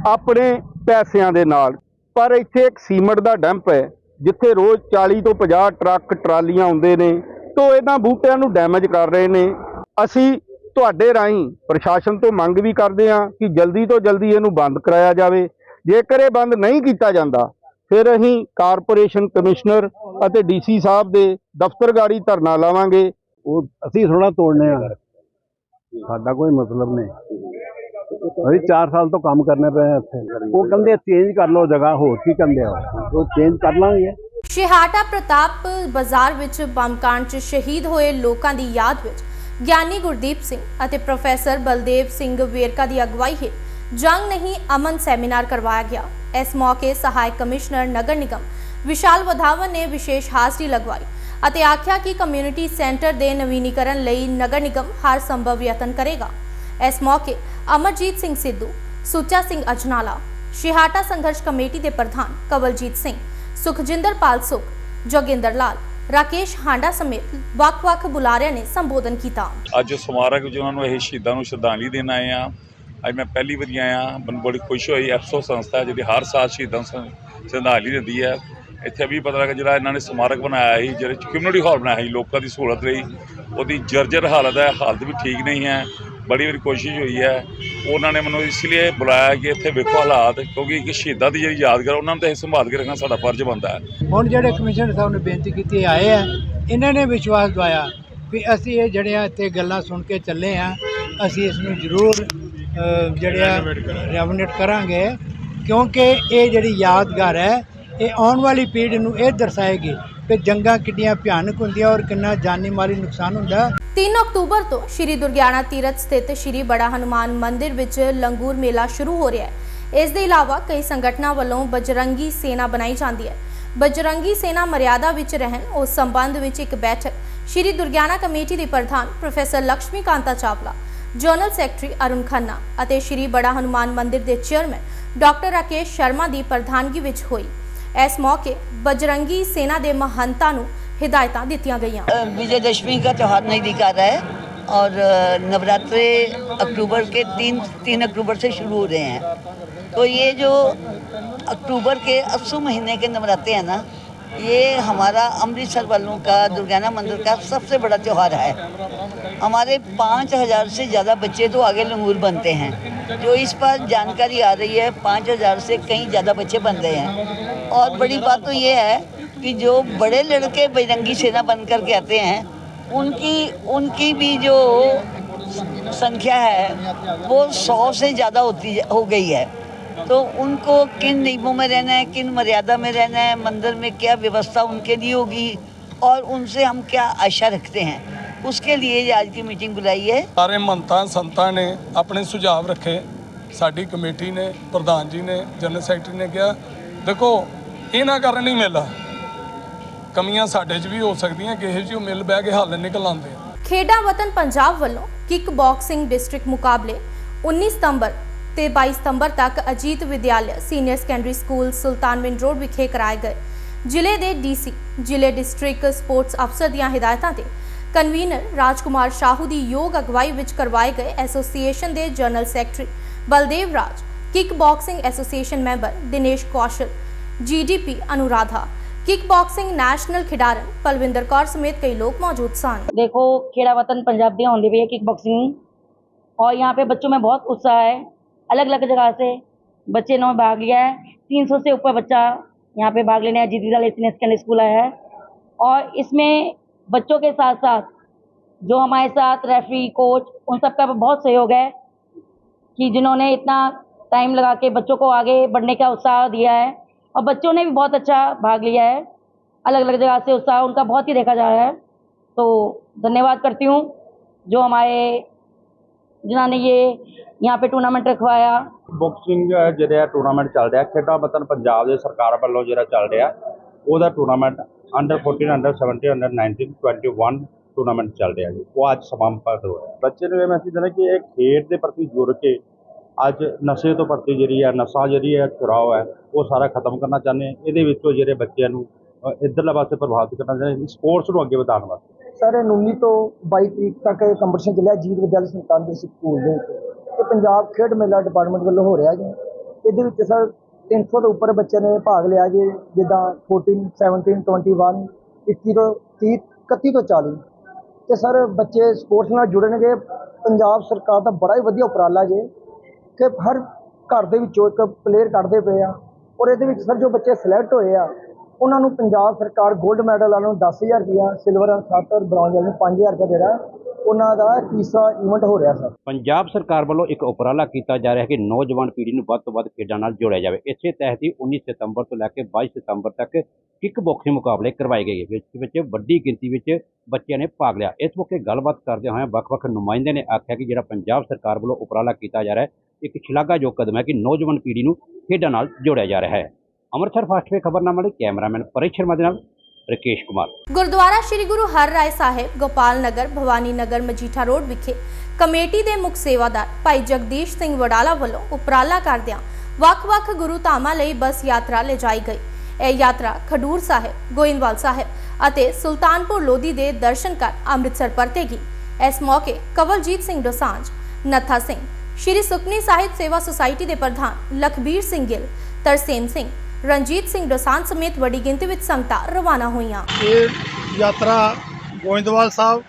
ਆਪਣੇ ਪੈਸਿਆਂ ਦੇ ਨਾਲ। ਪਰ ਇੱਥੇ ਇੱਕ ਸੀਮਟ ਦਾ ਡੰਪ ਹੈ, ਜਿੱਥੇ ਰੋਜ਼ 40 ਤੋਂ 50 ਟਰੱਕ ਟਰਾਲੀਆਂ ਆਉਂਦੇ ਨੇ ਤੋਂ ਇਹਨਾਂ ਬੂਟਿਆਂ ਨੂੰ ਡੈਮੇਜ ਕਰ ਰਹੇ ਨੇ। ਅਸੀਂ ਤੁਹਾਡੇ ਰਾਹੀਂ ਪ੍ਰਸ਼ਾਸਨ ਤੋਂ ਮੰਗ ਵੀ ਕਰਦੇ ਹਾਂ ਕਿ ਜਲਦੀ ਤੋਂ ਜਲਦੀ ਇਹਨੂੰ ਬੰਦ ਕਰਾਇਆ ਜਾਵੇ। ਜੇਕਰ ਇਹ ਬੰਦ ਨਹੀਂ ਕੀਤਾ ਜਾਂਦਾ ਫਿਰ ਅਸੀਂ ਕਾਰਪੋਰੇਸ਼ਨ ਕਮਿਸ਼ਨਰ ਅਤੇ ਡੀਸੀ ਸਾਹਿਬ ਦੇ ਦਫ਼ਤਰ ਗਾੜੀ ਧਰਨਾ ਲਾਵਾਂਗੇ। ਉਹ ਅਸੀਂ ਥੋੜਾ ਤੋੜਨੇ ਆ। ਸਾਡਾ ਕੋਈ ਮਤਲਬ ਨਹੀਂ। ਅਸੀਂ 4 ਸਾਲ ਤੋਂ ਕੰਮ ਕਰਨੇ ਪਏ ਆ ਇੱਥੇ। ਉਹ ਕਹਿੰਦੇ ਚੇਂਜ ਕਰ ਲਓ ਜਗ੍ਹਾ ਹੋਰ ਕੀ ਕਹਿੰਦੇ ਆ? ਉਹ ਚੇਂਜ ਕਰ ਲਾਂਗੇ। ਸ਼ਿਹਾਟਾ ਪ੍ਰਤਾਪ ਬਾਜ਼ਾਰ ਵਿੱਚ ਬੰਬਕਾਂਡ 'ਚ ਸ਼ਹੀਦ ਹੋਏ ਲੋਕਾਂ ਦੀ ਯਾਦ ਵਿੱਚ ਗਿਆਨੀ ਗੁਰਦੀਪ ਸਿੰਘ ਅਤੇ ਪ੍ਰੋਫੈਸਰ ਬਲਦੇਵ ਸਿੰਘ ਵੇਰਕਾ ਦੀ ਅਗਵਾਈ ਹੇਠ ਜੰਗ ਨਹੀਂ ਅਮਨ ਸੈਮੀਨਾਰ ਕਰਵਾਇਆ ਗਿਆ। ਇਸ ਮੌਕੇ ਸਹਾਇਕ ਕਮਿਸ਼ਨਰ ਨਗਰ ਨਿਗਮ ਵਿਸ਼ਾਲ ਵਧਾਵਨ ਨੇ ਵਿਸ਼ੇਸ਼ ਹਾਜ਼ਰੀ ਲਗਵਾਈ ਅਤੇ ਆਖਿਆ ਕਿ ਕਮਿਊਨਿਟੀ ਸੈਂਟਰ ਦੇ ਨਵੀਨੀਕਰਨ ਲਈ ਨਗਰ ਨਿਗਮ ਹਰ ਸੰਭਵ ਯਤਨ ਕਰੇਗਾ। ਇਸ ਮੌਕੇ ਅਮਰਜੀਤ ਸਿੰਘ ਸਿੱਧੂ, ਸੁੱਚਾ ਸਿੰਘ ਅਜਨਾਲਾ, ਸ਼ਿਹਾਟਾ ਸੰਘਰਸ਼ ਕਮੇਟੀ ਦੇ ਪ੍ਰਧਾਨ ਕਵਲਜੀਤ ਸਿੰਘ, ਸੁਖਜਿੰਦਰ ਪਾਲ ਸੁਖ, ਜੋਗਿੰਦਰ ਲਾਲ, ਰਾਕੇਸ਼ ਹਾਂਡਾ ਸਮੇਤ ਵੱਖ-ਵੱਖ ਬੁਲਾਰਿਆਂ ਨੇ ਸੰਬੋਧਨ ਕੀਤਾ। ਅੱਜ ਸਮਾਰਕ ਵਿੱਚ ਨੂੰ ਇਹ ਸ਼ਹੀਦਾਂ ਨੂੰ ਸ਼ਰਧਾਂਜਲੀ ਦੇਣ ਆਏ ਆ ਅੱਜ ਮੈਂ ਪਹਿਲੀ ਵਾਰੀ ਆਇਆ, ਮੈਨੂੰ ਬੜੀ ਖੁਸ਼ੀ ਹੋਈ, ਐਫਸੋ ਸੰਸਥਾ ਜਿਹੜੀ ਹਰ ਸਾਲ ਸ਼ਹੀਦਾਂ ਨੂੰ ਸ਼ਰਧਾਂਜਲੀ ਦਿੰਦੀ ਹੈ। ਇੱਥੇ ਵੀ ਪਤਾ ਲੱਗਾ ਜਿਹੜਾ ਇਹਨਾਂ ਨੇ ਸਮਾਰਕ ਬਣਾਇਆ ਸੀ, ਜਿਹੜੇ ਕਮਿਊਨਿਟੀ ਹਾਲ ਬਣਾਇਆ ਸੀ, ਲੋਕਾਂ ਦੀ ਸਹੂਲਤ ਲਈ, ਉਹਦੀ ਜਰਜਰ ਹਾਲਤ ਹੈ, ਹਾਲਤ ਵੀ ਠੀਕ ਨਹੀਂ ਹੈ, ਬੜੀ ਵਾਰੀ ਕੋਸ਼ਿਸ਼ ਹੋਈ ਹੈ। ਉਹਨਾਂ ਨੇ ਮੈਨੂੰ ਇਸ ਲਈ ਬੁਲਾਇਆ ਕਿ ਇੱਥੇ ਵੇਖੋ ਹਾਲਾਤ, ਕਿਉਂਕਿ ਇੱਕ ਸ਼ਹੀਦਾਂ ਦੀ ਜਿਹੜੀ ਯਾਦਗਾਰ, ਉਹਨਾਂ ਨੂੰ ਤਾਂ ਇਹ ਸੰਭਾਲ ਕੇ ਰੱਖਣਾ ਸਾਡਾ ਫਰਜ਼ ਬਣਦਾ ਹੈ। ਹੁਣ ਜਿਹੜੇ ਕਮਿਸ਼ਨਰ ਸਾਹਿਬ ਨੇ ਬੇਨਤੀ ਕੀਤੀ, ਆਏ ਆ ਇਹਨਾਂ ਨੇ ਵਿਸ਼ਵਾਸ ਦਵਾਇਆ ਵੀ ਅਸੀਂ ਇਹ ਜਿਹੜੀਆਂ ਇੱਥੇ ਗੱਲਾਂ ਸੁਣ ਕੇ ਚੱਲੇ ਆ ਅਸੀਂ ਇਸ ਨੂੰ ਜ਼ਰੂਰ ਅ, ਜਿਹੜਿਆ ਰੈਵਨੇਟ ਕਰਾਂਗੇ। ਕਿਉਂਕਿ ਇਹ ਜਿਹੜੀ ਯਾਦਗਾਰ ਹੈ ਇਹ ਆਉਣ ਵਾਲੀ ਪੀੜ੍ਹੀ ਨੂੰ ਇਹ ਦਰਸਾਏਗੀ ਕਿ ਜੰਗਾਂ ਕਿੰਨੀਆਂ ਭਿਆਨਕ ਹੁੰਦੀਆਂ ਔਰ ਕਿੰਨਾ ਜਾਨੀ ਮਾਲੀ ਨੁਕਸਾਨ ਹੁੰਦਾ। 3 ਅਕਤੂਬਰ ਤੋਂ ਸ਼੍ਰੀ ਦੁਰਗਿਆਣਾ ਤੀਰਥ ਸਥਿਤ ਸ਼੍ਰੀ ਬੜਾ ਹਨੂਮਾਨ ਮੰਦਿਰ ਵਿੱਚ ਲੰਗੂਰ ਮੇਲਾ ਸ਼ੁਰੂ ਹੋ ਰਿਹਾ ਹੈ। ਇਸ ਦੇ ਇਲਾਵਾ ਕਈ ਸੰਗਠਨਾਂ ਵੱਲੋਂ ਬਜਰੰਗੀ ਸੇਨਾ ਬਣਾਈ ਜਾਂਦੀ ਹੈ। ਬਜਰੰਗੀ ਸੇਨਾ ਮਰਿਆਦਾ ਵਿੱਚ ਰਹਿਣ ਉਸ ਸੰਬੰਧ ਵਿੱਚ ਇੱਕ ਬੈਠਕ ਸ਼੍ਰੀ ਦੁਰਗਿਆਣਾ ਕਮੇਟੀ ਦੇ ਪ੍ਰਧਾਨ professor Lakshmi Kanta Chawla general secretary Arun Khanna ਅਤੇ ਸ਼੍ਰੀ ਬੜਾ ਹਨੂਮਾਨ ਮੰਦਿਰ ਦੇ ਚੇਅਰਮੈਨ ਡਾਕਟਰ ਰਾਕੇਸ਼ ਸ਼ਰਮਾ ਦੀ ਪ੍ਰਧਾਨਗੀ ਵਿੱਚ ਹੋਈ ਇਸ ਮੌਕੇ ਬਜਰੰਗੀ ਸੇਨਾ ਦੇ ਮਹੰਤਾਂ ਨੂੰ ਹਿਦਾਇਤਾਂ ਦਿੱਤੀਆਂ ਗਈਆਂ विजयदशमी का त्यौहार नज़दीक आ रहा है और अ, नवरात्रे अक्टूबर के तीन तीन अक्टूबर से शुरू हो रहे हैं तो ये जो अक्टूबर के अस्सू महीने के नवरात्रे हैं ना ये हमारा अमृतसर वालों का, दुर्गाना मंदिर का सबसे बड़ा त्यौहार है। हमारे पाँच हज़ार से ज़्यादा बच्चे तो आगे लंगूर बनते हैं। जो इस पर जानकारी आ रही है, पाँच हज़ार से कहीं ज़्यादा बच्चे बन रहे हैं। और बड़ी बात तो ये है कि जो बड़े लड़के बजरंगी सेना बन कर के आते हैं, उनकी उनकी भी जो संख्या है, वो सौ से ज़्यादा होती, हो गई है। तो उनको किन नियमों में रहना है किन मर्यादा में रहना है मंदिर में क्या व्यवस्था उनके लिए होगी और उनसे हम क्या आशा रखते हैं उसके लिए ये आज की मीटिंग बुलाई है ਸਾਰੇ ਮੰਤਾਂ ਸੰਤਾਂ ਨੇ ਆਪਣੇ ਸੁਝਾਅ ਰੱਖੇ ਸਾਡੀ ਕਮੇਟੀ ਨੇ ਪ੍ਰਧਾਨ ਜੀ ਨੇ ਜਨਰਲ ਸੈਕਟਰੀ ਨੇ ਕਿਹਾ ਦੇਖੋ ਇਹਨਾਂ ਕਾਰਨ ਨਹੀਂ ਮਿਲਦਾ ਕਮੀਆਂ ਸਾਡੇ 'ਚ ਵੀ ਹੋ ਸਕਦੀਆਂ ਕਿਸੇ 'ਚ ਉਹ ਮਿਲ ਬਹਿ ਕੇ ਹੱਲ ਨਿਕਲ ਆਉਂਦੇ ਆ ਖੇਡਾਂ ਵਤਨ ਪੰਜਾਬ ਵੱਲੋਂ ਕਿਕ ਬਾਕਸਿੰਗ ਡਿਸਟ੍ਰਿਕਟ ਮੁਕਾਬਲੇ 19 ਸਤੰਬਰ ਤੇ 22 ਸਤੰਬਰ ਤੱਕ Ajit Vidyalaya senior secondary school Sultanwind road ਵਿਖੇ ਕਰਾਏ ਗਏ ਜ਼ਿਲ੍ਹੇ ਦੇ ਡੀਸੀ ਜ਼ਿਲ੍ਹੇ ਡਿਸਟ੍ਰਿਕਟ ਸਪੋਰਟਸ ਅਫਸਰ ਦੀਆਂ ਹਦਾਇਤਾਂ ਤੇ ਕਨਵੀਨਰ ਰਾਜਕੁਮਾਰ ਸ਼ਾਹੂ ਦੀ ਯੋਗ ਅਗਵਾਈ ਵਿੱਚ ਕਰਵਾਏ ਗਏ ਐਸੋਸੀਏਸ਼ਨ ਦੇ general secretary Baldev Raj kick boxing association member Dinesh Kaushal GDP Anuradha kick boxing national ਖਿਡਾਰਨ ਪਲਵਿੰਦਰ ਕੌਰ ਸਮੇਤ ਕਈ ਲੋਕ ਮੌਜੂਦ ਸਨ देखो खेड़ा वतन पंजाब में होने भी है किक बॉक्सिंग और यहाँ पे बच्चों में बहुत उत्साह है अलग अलग जगह से बच्चे ने भाग लिया है। 300 से ऊपर बच्चा यहाँ पे भाग लेने जी दीदा लेसिन सेकेंडरी स्कूल आया है। और इसमें बच्चों के साथ साथ जो हमारे साथ रेफरी, कोच, उन सबका बहुत सहयोग है कि जिन्होंने इतना टाइम लगा के बच्चों को आगे बढ़ने का उत्साह दिया है। और बच्चों ने भी बहुत अच्छा भाग लिया है। अलग अलग जगह से उत्साह उनका बहुत ही देखा जा रहा है। तो धन्यवाद करती हूँ जो हमारे जिन्होंने ये यहाँ पे टूर्नामेंट रखवाया ਬਾਕਸਿੰਗ ਜਿਹੜਾ ਟੂਰਨਾਮੈਂਟ ਚੱਲ ਰਿਹਾ ਖੇਡਾਂ ਵਤਨ ਪੰਜਾਬ ਦੇ ਸਰਕਾਰ ਵੱਲੋਂ ਜਿਹੜਾ ਚੱਲ ਰਿਹਾ ਉਹਦਾ tournament under 14 under 17 under 19 21 tournament ਚੱਲ ਰਿਹਾ ਜੀ ਉਹ ਅੱਜ ਸਮਾਪਤ ਹੋਇਆ ਬੱਚੇ ਨੂੰ ਇਹ ਮੈਸੇਜ ਦੇਣਾ ਕਿ ਇਹ ਖੇਡ ਦੇ ਪ੍ਰਤੀ ਜੁੜ ਕੇ ਅੱਜ ਨਸ਼ੇ ਤੋਂ ਪ੍ਰਤੀ ਜਿਹੜੀ ਹੈ ਨਸ਼ਾ ਜਿਹੜੀ ਹੈ ਛੁਡਾਓ ਹੈ ਉਹ ਸਾਰਾ ਖਤਮ ਕਰਨਾ ਚਾਹੁੰਦੇ ਹਾਂ ਇਹਦੇ ਵਿੱਚੋਂ ਜਿਹੜੇ ਬੱਚਿਆਂ ਨੂੰ ਅ, ਇੱਧਰਲੇ ਪਾਸੇ ਪ੍ਰਭਾਵਿਤ ਕਰਨਾ ਚਾਹੁੰਦੇ ਹਾਂ ਸਪੋਰਟਸ ਨੂੰ ਅੱਗੇ ਵਧਾਉਣ ਵਾਸਤੇ ਸਰ 19 ਤੋਂ 22 ਤਰੀਕ ਤੱਕ ਕੰਪੀਟੀਸ਼ਨ ਚੱਲਿਆ ਜੀਤ ਵਿਦਿਆਲਾ ਸੰਤਾਨ ਸਕੂਲ ਦੇ ਵਿੱਚ ਇਹ ਪੰਜਾਬ ਖੇਡ ਮੇਲਾ ਡਿਪਾਰਟਮੈਂਟ ਵੱਲੋਂ ਹੋ ਰਿਹਾ ਜੀ। ਇਹਦੇ ਵਿੱਚ ਸਰ 300 ਤੋਂ ਉੱਪਰ ਬੱਚਿਆਂ ਨੇ ਭਾਗ ਲਿਆ ਜੀ, ਜਿੱਦਾਂ 14 17 21 21 ਤੋਂ 30 31 ਤੋਂ 40 ਤੇ ਸਰ ਬੱਚੇ ਸਪੋਰਟਸ ਨਾਲ ਜੁੜਨਗੇ। ਪੰਜਾਬ ਸਰਕਾਰ ਦਾ ਬੜਾ ਹੀ ਵਧੀਆ ਉਪਰਾਲਾ ਜੇ, ਕਿ ਹਰ ਘਰ ਦੇ ਵਿੱਚੋਂ ਇੱਕ ਪਲੇਅਰ ਕੱਢਦੇ ਪਏ ਆ। ਔਰ ਇਹਦੇ ਵਿੱਚ ਸਰ ਜੋ ਬੱਚੇ ਸਿਲੈਕਟ ਹੋਏ ਆ, ਉਹਨਾਂ ਨੂੰ ਪੰਜਾਬ ਸਰਕਾਰ 골ਡ ਮੈਡਲ ਵਾਲਿਆਂ ਨੂੰ 10000 ਰੁਪਇਆ ਸਿਲਵਰ 7 ਔਰ ਬ੍ਰੌਂਜ ਵਾਲਿਆਂ ਨੂੰ 5000 ਰੁਪਇਆ ਦੇ ਰਿਹਾ ਉਹਨਾਂ ਦਾ ਤੀਸਰਾ ਇਵੈਂਟ ਹੋ ਰਿਹਾ ਸਰ। ਪੰਜਾਬ ਸਰਕਾਰ ਵੱਲੋਂ ਇੱਕ ਉਪਰਾਲਾ ਕੀਤਾ ਜਾ ਰਿਹਾ ਹੈ ਕਿ ਨੌਜਵਾਨ ਪੀੜ੍ਹੀ ਨੂੰ ਵੱਧ ਤੋਂ ਵੱਧ ਖੇਡਾਂ ਨਾਲ ਜੋੜਿਆ ਜਾਵੇ। ਇਸੇ ਤਹਿਤ ਹੀ 19 ਸਤੰਬਰ ਤੋਂ ਲੈ ਕੇ 22 ਸਤੰਬਰ ਤੱਕ ਕਿੱਕ ਬਾਕਸਿੰਗ ਮੁਕਾਬਲੇ ਕਰਵਾਏ ਗਏ। ਜਿਸ ਵਿੱਚ ਵੱਡੀ ਗਿਣਤੀ ਵਿੱਚ ਬੱਚਿਆਂ ਨੇ ਭਾਗ ਲਿਆ। ਇਸ ਮੌਕੇ ਗੱਲਬਾਤ ਕਰਦੇ ਹੋਏ ਵੱਖ-ਵੱਖ ਨੁਮਾਇੰਦਿਆਂ ਨੇ ਆਖਿਆ ਕਿ ਜਿਹੜਾ ਪੰਜਾਬ ਸਰਕਾਰ ਵੱਲੋਂ ਉਪਰਾਲਾ ਕੀਤਾ ਜਾ ਰਿਹਾ ਹੈ, ਇੱਕ ਸ਼ਲਾਘਾਯੋਗ ਕਦਮ ਹੈ ਕਿ ਨੌਜਵਾਨ ਪੀੜ੍ਹੀ ਨੂੰ ਖੇਡਾਂ ਨਾਲ ਜੋੜਿਆ ਜਾ ਰਿਹਾ ਹੈ। ਅੰਮ੍ਰਿਤਸਰ ਫਾਸਟਵੇ ਖਬਰਨਾਮਾ ਲਈ ਕੈਮਰਾਮੈਨ ਪਰੇਸ਼ ਸ਼ਰਮਾ ਦੇ ਨਾਲ ਰਕੇਸ਼ ਕੁਮਾਰ। ਗੁਰਦੁਆਰਾ ਸ੍ਰੀ ਗੁਰੂ ਹਰਿਰਾਏ ਸਾਹਿਬ, ਗੋਪਾਲ ਨਗਰ, ਭਵਾਨੀ ਨਗਰ, ਮਜੀਠਾ ਰੋਡ ਵਿਖੇ ਕਮੇਟੀ ਦੇ ਮੁੱਖ ਸੇਵਾਦਾਰ ਭਾਈ ਜਗਦੀਸ਼ ਸਿੰਘ ਵਡਾਲਾ ਵੱਲੋਂ ਉਪਰਾਲਾ ਕਰਦਿਆਂ ਵੱਖ-ਵੱਖ ਗੁਰੂ ਧਾਮਾਂ ਲਈ ਬੱਸ ਯਾਤਰਾ ਲਿਜਾਈ ਗਈ। ਇਹ ਯਾਤਰਾ ਖਡੂਰ ਸਾਹਿਬ, ਗੋਇੰਦਵਾਲ ਸਾਹਿਬ ਅਤੇ ਸੁਲਤਾਨਪੁਰ ਲੋਧੀ ਦੇ ਦਰਸ਼ਨ ਕਰ ਅੰਮ੍ਰਿਤਸਰ ਪਰਤੇਗੀ। ਇਸ ਮੌਕੇ ਕਵਲਜੀਤ ਸਿੰਘ ਦੋਸਾਂਝ ਨੱਥਾ ਸਿੰਘ, ਸ਼੍ਰੀ ਸੁਖਨੀ ਸਾਹਿਬ ਸੇਵਾ ਸੁਸਾਇਟੀ ਦੇ ਪ੍ਰਧਾਨ ਲਖਬੀਰ ਸਿੰਘ ਗਿੱਲ, ਤਰਸੇਮ ਸਿੰਘ ਰਣਜੀਤ ਸਿੰਘ ਦੋਸਾਂਝ ਸਮੇਤ ਵੱਡੀ ਗਿਣਤੀ ਵਿੱਚ ਸੰਗਤਾਂ ਰਵਾਨਾ ਹੋਈਆਂ। ਇਹ ਯਾਤਰਾ ਗੋਇੰਦਵਾਲ ਸਾਹਿਬ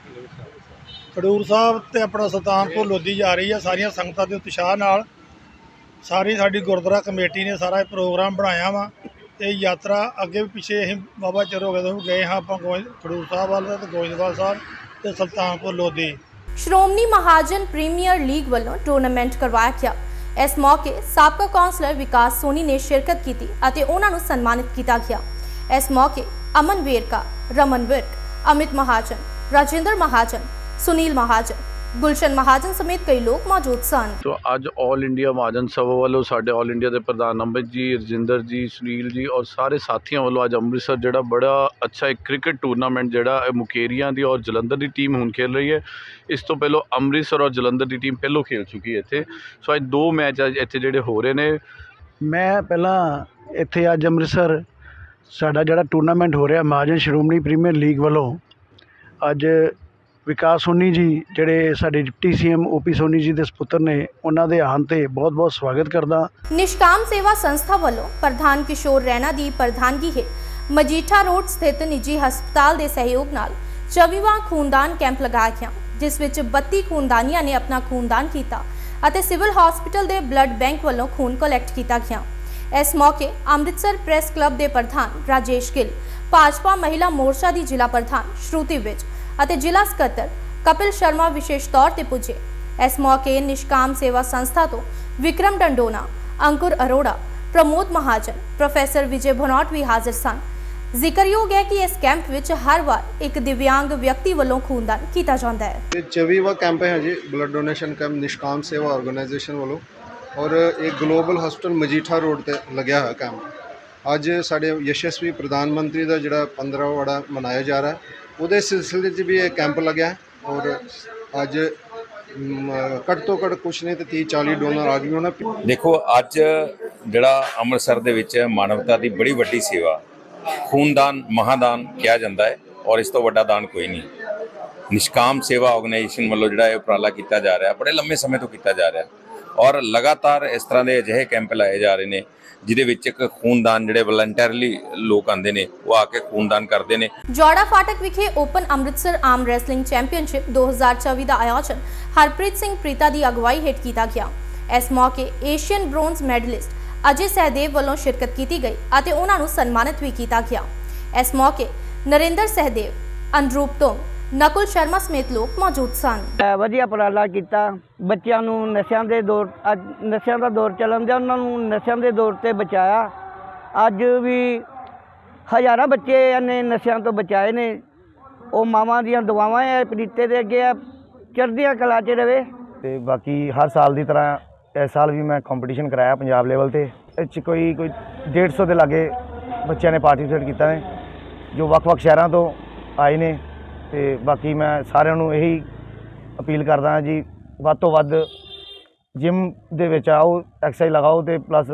ਖਡੂਰ ਸਾਹਿਬ ਤੇ ਆਪਣਾ ਸੁਲਤਾਨਪੁਰ ਲੋਧੀ ਜਾ ਰਹੀ ਹੈ ਸਾਰੀਆਂ ਸੰਗਤਾਂ ਦੇ ਉਤਸ਼ਾਹ ਨਾਲ ਸਾਰੀ ਸਾਡੀ ਗੁਰਦੁਆਰਾ ਕਮੇਟੀ ਨੇ ਸਾਰਾ ਇਹ ਪ੍ਰੋਗਰਾਮ ਬਣਾਇਆ ਵਾ ਇਹ ਯਾਤਰਾ ਅੱਗੇ ਵੀ ਪਿੱਛੇ ਅਸੀਂ ਬਾਬਾ ਚਰੋ ਗਏ ਗਏ ਹਾਂ ਆਪਾਂ ਗੋਇੰਦ ਖਡੂਰ ਸਾਹਿਬ ਵੱਲ ਤੇ ਗੋਇੰਦਵਾਲ ਸਾਹਿਬ ਤੇ ਸੁਲਤਾਨਪੁਰ ਲੋਧੀ। ਸ਼੍ਰੋਮਣੀ ਮਹਾਜਨ ਪ੍ਰੀਮੀਅਰ ਲੀਗ ਵੱਲੋਂ ਟੂਰਨਾਮੈਂਟ ਕਰਵਾਇਆ ਗਿਆ। ਇਸ ਮੌਕੇ ਸਾਬਕਾ ਕੌਂਸਲਰ ਵਿਕਾਸ ਸੋਨੀ ਨੇ ਸ਼ਿਰਕਤ ਕੀਤੀ ਅਤੇ ਉਹਨਾਂ ਨੂੰ ਸਨਮਾਨਿਤ ਕੀਤਾ ਗਿਆ। ਇਸ ਮੌਕੇ ਅਮਨ ਵੇਰਕਾ, ਰਮਨ ਵਿਰਕ, ਅਮਿਤ ਮਹਾਜਨ, ਰਾਜਿੰਦਰ ਮਹਾਜਨ, ਸੁਨੀਲ ਮਹਾਜਨ ਗੁਲਸ਼ਨ ਮਹਾਜਨ ਸਮੇਤ ਕਈ ਲੋਕ ਮੌਜੂਦ ਸਨ। ਸੋ ਅੱਜ 올 ਇੰਡੀਆ ਮਹਾਜਨ ਸਭਾ ਵੱਲੋਂ ਸਾਡੇ 올 ਇੰਡੀਆ ਦੇ ਪ੍ਰਧਾਨ ਅੰਮ੍ਰਿਤ ਜੀ ਰਜਿੰਦਰ ਜੀ ਸੁਨੀਲ ਜੀ ਔਰ ਸਾਰੇ ਸਾਥੀਆਂ ਵੱਲੋਂ ਅੱਜ ਅੰਮ੍ਰਿਤਸਰ ਜਿਹੜਾ ਬੜਾ ਅੱਛਾ ਇੱਕ ਕ੍ਰਿਕਟ ਟੂਰਨਾਮੈਂਟ ਜਿਹੜਾ ਮੁਕੇਰੀਆਂ ਦੀ ਔਰ ਜਲੰਧਰ ਦੀ ਟੀਮ ਹੁਣ ਖੇਲ ਰਹੀ ਹੈ। ਇਸ ਤੋਂ ਪਹਿਲਾਂ ਅੰਮ੍ਰਿਤਸਰ ਔਰ ਜਲੰਧਰ ਦੀ ਟੀਮ ਪਹਿਲਾਂ ਖੇਲ ਚੁੱਕੀ ਹੈ ਇੱਥੇ। ਸੋ ਅੱਜ ਦੋ ਮੈਚ ਅੱਜ ਇੱਥੇ ਜਿਹੜੇ ਹੋ ਰਹੇ ਨੇ। ਮੈਂ ਪਹਿਲਾਂ ਇੱਥੇ ਅੱਜ ਅੰਮ੍ਰਿਤਸਰ ਸਾਡਾ ਜਿਹੜਾ ਟੂਰਨਾਮੈਂਟ ਹੋ ਰਿਹਾ ਮਹਾਜਨ ਸ਼੍ਰੋਮਣੀ ਪ੍ਰੀਮੀਅਰ ਲੀਗ ਵੱਲੋਂ ਅੱਜ ਵਿਕਾਸ ਸੋਨੀ ਜੀ, ਜਿਹੜੇ ਸਾਡੇ ਡਿਪਟੀ ਸੀਐਮ ਓਪੀ ਸੋਨੀ ਜੀ ਦੇ ਸੁਪੁੱਤਰ ਨੇ, ਉਹਨਾਂ ਦੇ ਆਉਣ ਤੇ ਬਹੁਤ-ਬਹੁਤ ਸਵਾਗਤ ਕਰਦਾ। ਨਿਸ਼ਕਾਮ ਸੇਵਾ ਸੰਸਥਾ ਵੱਲੋਂ ਪ੍ਰਧਾਨ ਕਿਸ਼ੋਰ ਰੈਣਾ ਦੀ ਪ੍ਰਧਾਨਗੀ ਹੇਠ ਮਜੀਠਾ ਰੋਡ ਸਥਿਤ ਨਿੱਜੀ ਹਸਪਤਾਲ ਦੇ ਸਹਿਯੋਗ ਨਾਲ 24ਵਾਂ ਖੂਨਦਾਨ ਕੈਂਪ ਲਗਾਇਆ ਗਿਆ, ਜਿਸ ਵਿੱਚ 32 ਖੂਨਦਾਨੀਆਂ ਨੇ ਆਪਣਾ ਖੂਨਦਾਨ ਕੀਤਾ ਅਤੇ ਸਿਵਲ ਹਸਪੀਟਲ ਦੇ ਬਲੱਡ ਬੈਂਕ ਵੱਲੋਂ ਖੂਨ ਕਲੈਕਟ ਕੀਤਾ ਗਿਆ। ਇਸ ਮੌਕੇ ਅੰਮ੍ਰਿਤਸਰ ਪ੍ਰੈਸ ਕਲੱਬ ਦੇ ਪ੍ਰਧਾਨ ਰਾਜੇਸ਼ ਗਿੱਲ, ਭਾਜਪਾ ਮਹਿਲਾ ਮੋਰਚਾ ਦੀ ਜ਼ਿਲ੍ਹਾ ਪ੍ਰਧਾਨ ਸ਼ਰੂਤੀ ਵਿਜ ਅਤੇ ਜ਼ਿਲ੍ਹਾ ਸਕੱਤਰ ਕਪਿਲ ਸ਼ਰਮਾ ਵਿਸ਼ੇਸ਼ ਤੌਰ ਤੇ ਪੁੱਜੇ। ਇਸ ਮੌਕੇ ਨਿਸ਼ਕਾਮ ਸੇਵਾ ਸੰਸਥਾ ਤੋਂ ਵਿਕਰਮ ਡੰਡੋਨਾ ਅੰਕੁਰ ਅਰੋੜਾ, ਪ੍ਰਮੋਦ ਮਹਾਜਨ, ਪ੍ਰੋਫੈਸਰ ਵਿਜੇ ਭਨੋਟ ਵੀ ਹਾਜ਼ਰ ਸਨ। ਜ਼ਿਕਰਯੋਗ ਹੈ ਕਿ ਇਸ ਕੈਂਪ ਵਿੱਚ ਹਰ ਵਾਰ ਇੱਕ ਦਿਵਿਆਂਗ ਵਿਅਕਤੀ ਵੱਲੋਂ ਖੂਨਦਾਨ ਕੀਤਾ ਜਾਂਦਾ ਹੈ। ਇਹ 24ਵਾਂ ਕੈਂਪ ਹੈ ਜੀ ਬਲੱਡ ਡੋਨੇਸ਼ਨ ਕੈਂਪ, ਨਿਸ਼ਕਾਮ ਸੇਵਾ ਆਰਗੇਨਾਈਜੇਸ਼ਨ ਵੱਲੋਂ। ਔਰ ਇਹ ਗਲੋਬਲ ਹਸਪਤਾਲ ਮਜੀਠਾ ਰੋਡ ਤੇ ਲੱਗਿਆ ਹੋਇਆ ਕੈਂਪ। ਅੱਜ ਸਾਡੇ ਯਸ਼ਸਵੀ ਪ੍ਰਧਾਨ ਮੰਤਰੀ ਦਾ ਜਿਹੜਾ 15 ਮਨਾਇਆ ਜਾ ਰਿਹਾ ਹੈ। ਉਹਦੇ ਸਿਲਸਿਲੇ 'ਚ ਵੀ ਇਹ ਕੈਂਪ ਲੱਗਿਆ ਔਰ ਅੱਜ ਘੱਟ ਤੋਂ ਘੱਟ ਕੁਛ ਨਹੀਂ ਤੇ 30 40 ਡੋਨਰ ਆ ਗਏ ਹੋਣਾ ਦੇਖੋ, ਅੱਜ ਜਿਹੜਾ ਅੰਮ੍ਰਿਤਸਰ ਦੇ ਵਿੱਚ ਮਾਨਵਤਾ ਦੀ ਬੜੀ ਵੱਡੀ ਸੇਵਾ ਖੂਨਦਾਨ, ਮਹਾਦਾਨ ਕਿਹਾ ਜਾਂਦਾ ਹੈ ਔਰ ਇਸ ਤੋਂ ਵੱਡਾ ਦਾਨ ਕੋਈ ਨਹੀਂ। ਨਿਸ਼ਕਾਮ ਸੇਵਾ ਆਰਗੇਨਾਈਜੇਸ਼ਨ ਵੱਲੋਂ ਜਿਹੜਾ ਇਹ ਉਪਰਾਲਾ ਕੀਤਾ ਜਾ ਰਿਹਾ, ਬੜੇ ਲੰਮੇ ਸਮੇਂ ਤੋਂ ਕੀਤਾ ਜਾ ਰਿਹਾ। ਔਰ ਲਗਾਤਾਰ ਇਸ ਤਰ੍ਹਾਂ ਦੇ ਅਜਿਹੇ ਕੈਂਪ ਲਾਏ ਜਾ ਰਹੇ ਨੇ ਜਿਹਦੇ ਵਿੱਚ ਇੱਕ ਖੂਨਦਾਨ ਜਿਹੜੇ ਵਲੰਟੀਅਰਲੀ ਲੋਕ ਆਉਂਦੇ ਨੇ, ਉਹ ਆ ਕੇ ਖੂਨਦਾਨ ਕਰਦੇ ਨੇ। ਜੋੜਾ ਫਾਟਕ ਵਿਖੇ open Amritsar arm wrestling championship 2024 ਦਾ ਆਯੋਜਨ ਹਰਪ੍ਰੀਤ ਸਿੰਘ ਪ੍ਰੀਤਾ ਦੀ ਅਗਵਾਈ ਹੇਠ ਕੀਤਾ ਗਿਆ। ਇਸ ਮੌਕੇ Asian bronze medallist Ajay Sahdev ਵੱਲੋਂ ਸ਼ਿਰਕਤ ਕੀਤੀ ਗਈ ਅਤੇ ਉਹਨਾਂ ਨੂੰ ਸਨਮਾਨਿਤ ਵੀ ਕੀਤਾ ਗਿਆ। ਇਸ ਮੌਕੇ ਨਰਿੰਦਰ ਸਹਿਦੇਵ, ਅਨਰੂਪ ਤੋਂ ਨਕੁਲ ਸ਼ਰਮਾ ਸਮੇਤ ਲੋਕ ਮੌਜੂਦ ਸਨ। ਅ, ਵਧੀਆ ਉਪਰਾਲਾ ਕੀਤਾ। ਬੱਚਿਆਂ ਨੂੰ ਨਸ਼ਿਆਂ ਦੇ ਦੌਰ ਅੱਜ ਨਸ਼ਿਆਂ ਦਾ ਦੌਰ ਚੱਲਣ ਦਿਆ ਉਹਨਾਂ ਨੂੰ ਨਸ਼ਿਆਂ ਦੇ ਦੌਰ ਤੇ ਬਚਾਇਆ। ਅੱਜ ਵੀ ਹਜ਼ਾਰਾਂ ਬੱਚੇ ਨੇ ਨਸ਼ਿਆਂ ਤੋਂ ਬਚਾਏ ਨੇ। ਉਹ ਮਾਵਾਂ ਦੀਆਂ ਦੁਆਵਾਂ ਹੈ ਪ੍ਰੀਤੇ ਦੇ ਅੱਗੇ ਆ ਚੜ੍ਹਦੀਆਂ ਕਲਾ 'ਚ ਰਵੇ। ਤੇ ਬਾਕੀ ਹਰ ਸਾਲ ਦੀ ਤਰ੍ਹਾਂ ਇਸ ਸਾਲ ਵੀ ਮੈਂ ਕੰਪੀਟੀਸ਼ਨ ਕਰਾਇਆ ਪੰਜਾਬ ਲੈਵਲ ਤੇ। ਇਹ 'ਚ ਕੋਈ ਕੋਈ 150 ਦੇ ਲਾਗੇ ਬੱਚਿਆਂ ਨੇ ਪਾਰਟਿਸਿਪੇਟ ਕੀਤਾ ਨੇ ਜੋ ਵੱਖ-ਵੱਖ ਸ਼ਹਿਰਾਂ ਤੋਂ ਆਏ ਨੇ। ਤੇ ਬਾਕੀ ਮੈਂ ਸਾਰਿਆਂ ਨੂੰ ਇਹੀ ਅਪੀਲ ਕਰਦਾ ਹਾਂ ਜੀ, ਵੱਧ ਤੋਂ ਵੱਧ ਜਿਮ ਦੇ ਵਿੱਚ ਆਓ ਐਕਸਰਸਾਈਜ਼ ਲਗਾਓ ਤੇ ਪਲੱਸ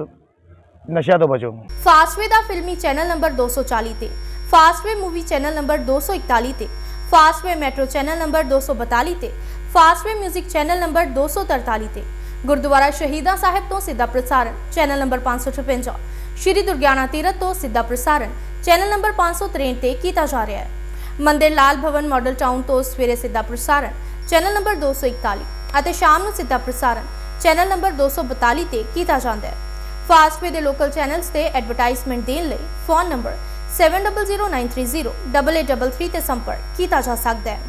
ਨਸ਼ਿਆਂ ਤੋਂ ਬਚੋ। ਫਾਸਟਵੇ ਦਾ ਫਿਲਮੀ ਚੈਨਲ ਨੰਬਰ 240 ਤੇ ਫਾਸਟਵੇ ਮੂਵੀ ਚੈਨਲ ਨੰਬਰ 241 ਤੇ ਫਾਸਟਵੇ ਮੈਟਰੋ ਚੈਨਲ ਨੰਬਰ 242 ਤੇ ਫਾਸਟਵੇ 뮤직 ਚੈਨਲ ਨੰਬਰ 243 ਤੇ, ਗੁਰਦੁਆਰਾ ਸ਼ਹੀਦਾਂ ਸਾਹਿਬ ਤੋਂ ਸਿੱਧਾ ਪ੍ਰਸਾਰਣ ਚੈਨਲ ਨੰਬਰ 556 ਸ਼੍ਰੀ ਦੁਰਗਿਆਨਾ ਤੀਰਥ ਤੋਂ ਸਿੱਧਾ ਪ੍ਰਸਾਰਣ ਚੈਨਲ ਨੰਬਰ 563 ਤੇ ਕੀਤਾ ਜਾ ਰਿਹਾ ਹੈ। ਮੰਦਿਰ ਲਾਲ ਭਵਨ ਮਾਡਲ ਟਾਊਨ ਤੋਂ ਸਵੇਰੇ ਸਿੱਧਾ ਪ੍ਰਸਾਰਣ। ਚੈਨਲ ਨੰਬਰ 241 ਅਤੇ ਸ਼ਾਮ ਨੂੰ ਸਿੱਧਾ ਪ੍ਰਸਾਰਣ। ਚੈਨਲ ਨੰਬਰ 242 ਤੇ ਕੀਤਾ ਜਾਂਦਾ ਹੈ। ਫਾਸਟਵੇ ਦੇ ਲੋਕਲ ਚੈਨਲਸ ਤੇ ਐਡਵਰਟਾਈਜ਼ਮੈਂਟ ਦੇਣ ਲਈ ਫੋਨ ਨੰਬਰ 7009308833 ਤੇ ਸੰਪਰਕ ਕੀਤਾ ਜਾ ਸਕਦਾ ਹੈ।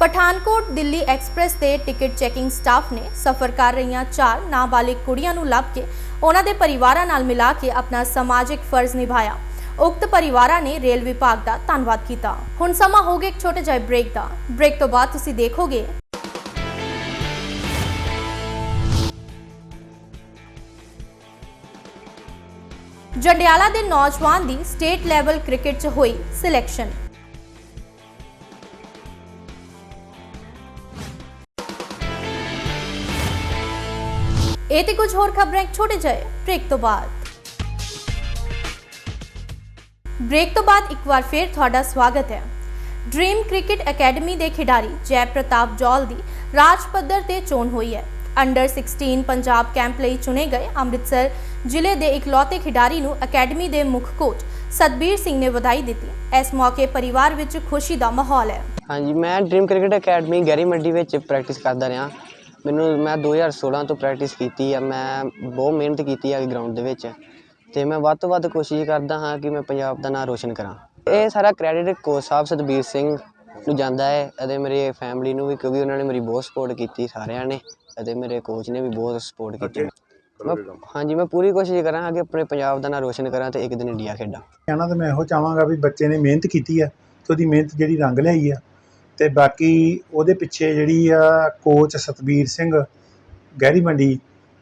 ਪਠਾਨਕੋਟ ਦਿੱਲੀ ਐਕਸਪ੍ਰੈਸ ਤੇ ਟਿਕਟ ਚੈਕਿੰਗ ਸਟਾਫ ਨੇ ਸਫ਼ਰ ਕਰ ਰਹੀਆਂ ਚਾਰ ਨਾਬਾਲਿਗ ਕੁੜੀਆਂ ਨੂੰ ਲੱਭ ਕੇ ਉਹਨਾਂ ਦੇ ਪਰਿਵਾਰਾਂ ਨਾਲ ਮਿਲਾ ਕੇ ਆਪਣਾ ਸਮਾਜਿਕ ਫਰਜ਼ ਨਿਭਾਇਆ। ਉਕਤ ਪਰਿਵਾਰਾਂ ਨੇ ਰੇਲ ਵਿਭਾਗ ਦਾ ਧੰਨਵਾਦ ਕੀਤਾ ਹੁਣ ਸਮਾਂ ਹੋ ਗਿਆ ਇੱਕ ਛੋਟੇ ਜਿਹੇ ਬ੍ਰੇਕ ਦਾ ਬ੍ਰੇਕ ਤੋਂ ਬਾਅਦ ਤੁਸੀਂ ਦੇਖੋਗੇ ਜੰਡਿਆਲਾ ਦੇ ਨੌਜਵਾਨ ਦੀ ਸਟੇਟ ਲੈਵਲ ਕ੍ਰਿਕਟ 'ਚ ਹੋਈ ਸਿਲੈਕਸ਼ਨ ਇਹ ਤੇ ਕੁਝ ਹੋਰ ਖਬਰਾਂ ਇੱਕ ਛੋਟੇ ਜਿਹੇ ਬ੍ਰੇਕ ਤੋਂ ਬਾਅਦ ਬ੍ਰੇਕ ਤੋਂ ਬਾਅਦ ਇੱਕ ਵਾਰ ਫੇਰ ਤੁਹਾਡਾ ਸਵਾਗਤ ਹੈ। ਡ੍ਰੀਮ ਕ੍ਰਿਕਟ ਅਕੈਡਮੀ ਦੇ ਖਿਡਾਰੀ ਜੈ ਪ੍ਰਤਾਪ ਜੌਲ ਦੀ ਰਾਜ ਪੱਧਰ ਤੇ ਚੋਣ ਹੋਈ ਹੈ। ਅੰਡਰ 16 ਪੰਜਾਬ ਕੈਂਪ ਲਈ ਚੁਣੇ ਗਏ ਅੰਮ੍ਰਿਤਸਰ ਜ਼ਿਲ੍ਹੇ ਦੇ ਇਕਲੌਤੇ ਖਿਡਾਰੀ ਨੂੰ ਅਕੈਡਮੀ ਦੇ ਮੁੱਖ ਕੋਚ ਸਤਬੀਰ ਸਿੰਘ ਨੇ ਵਧਾਈ ਦਿੱਤੀ। ਇਸ ਮੌਕੇ ਪਰਿਵਾਰ ਵਿੱਚ ਖੁਸ਼ੀ ਦਾ ਮਾਹੌਲ ਹੈ। ਹਾਂਜੀ, ਮੈਂ ਡ੍ਰੀਮ ਕ੍ਰਿਕਟ ਅਕੈਡਮੀ ਗੈਰੀ ਮੰਡੀ ਵਿੱਚ ਪ੍ਰੈਕਟਿਸ ਕਰਦਾ ਰਿਹਾ। ਮੈਨੂੰ ਮੈਂ 2016 ਤੋਂ ਪ੍ਰੈਕਟਿਸ ਕੀਤੀ ਆ। ਮੈਂ ਬਹੁਤ ਮਿਹਨਤ ਕੀਤੀ ਆ ਗਰਾਊਂਡ ਦੇ ਵਿੱਚ। ਤੇ ਮੈਂ ਵੱਧ ਤੋਂ ਵੱਧ ਕੋਸ਼ਿਸ਼ ਕਰਦਾ ਹਾਂ ਕਿ ਮੈਂ ਪੰਜਾਬ ਦਾ ਨਾਮ ਰੋਸ਼ਨ ਕਰਾਂ। ਇਹ ਸਾਰਾ ਕ੍ਰੈਡਿਟ ਕੋਚ ਸਾਹਿਬ ਸਤਬੀਰ ਸਿੰਘ ਨੂੰ ਜਾਂਦਾ ਹੈ ਅਤੇ ਮੇਰੇ ਫੈਮਿਲੀ ਨੂੰ ਵੀ ਕਿਉਂਕਿ ਉਹਨਾਂ ਨੇ ਮੇਰੀ ਬਹੁਤ ਸਪੋਰਟ ਕੀਤੀ ਸਾਰਿਆਂ ਨੇ ਅਤੇ ਮੇਰੇ ਕੋਚ ਨੇ ਵੀ ਬਹੁਤ ਸਪੋਰਟ ਕੀਤੀ। ਮੈਂ ਹਾਂਜੀ ਮੈਂ ਪੂਰੀ ਕੋਸ਼ਿਸ਼ ਕਰਾਂਗਾ ਕਿ ਆਪਣੇ ਪੰਜਾਬ ਦਾ ਨਾਮ ਰੋਸ਼ਨ ਕਰਾਂ ਤੇ ਇੱਕ ਦਿਨ ਇੰਡੀਆ ਖੇਡਾਂ। ਕਹਿਣਾ ਤਾਂ ਮੈਂ ਇਹੋ ਚਾਹਾਂਗਾ ਵੀ ਬੱਚੇ ਨੇ ਮਿਹਨਤ ਕੀਤੀ ਆ ਤੇ ਉਹਦੀ ਮਿਹਨਤ ਜਿਹੜੀ ਰੰਗ ਲਿਆਈ ਆ। ਤੇ ਬਾਕੀ ਉਹਦੇ ਪਿੱਛੇ ਜਿਹੜੀ ਆ ਕੋਚ ਸਤਬੀਰ ਸਿੰਘ ਗਹਿਰੀ ਮੰਡੀ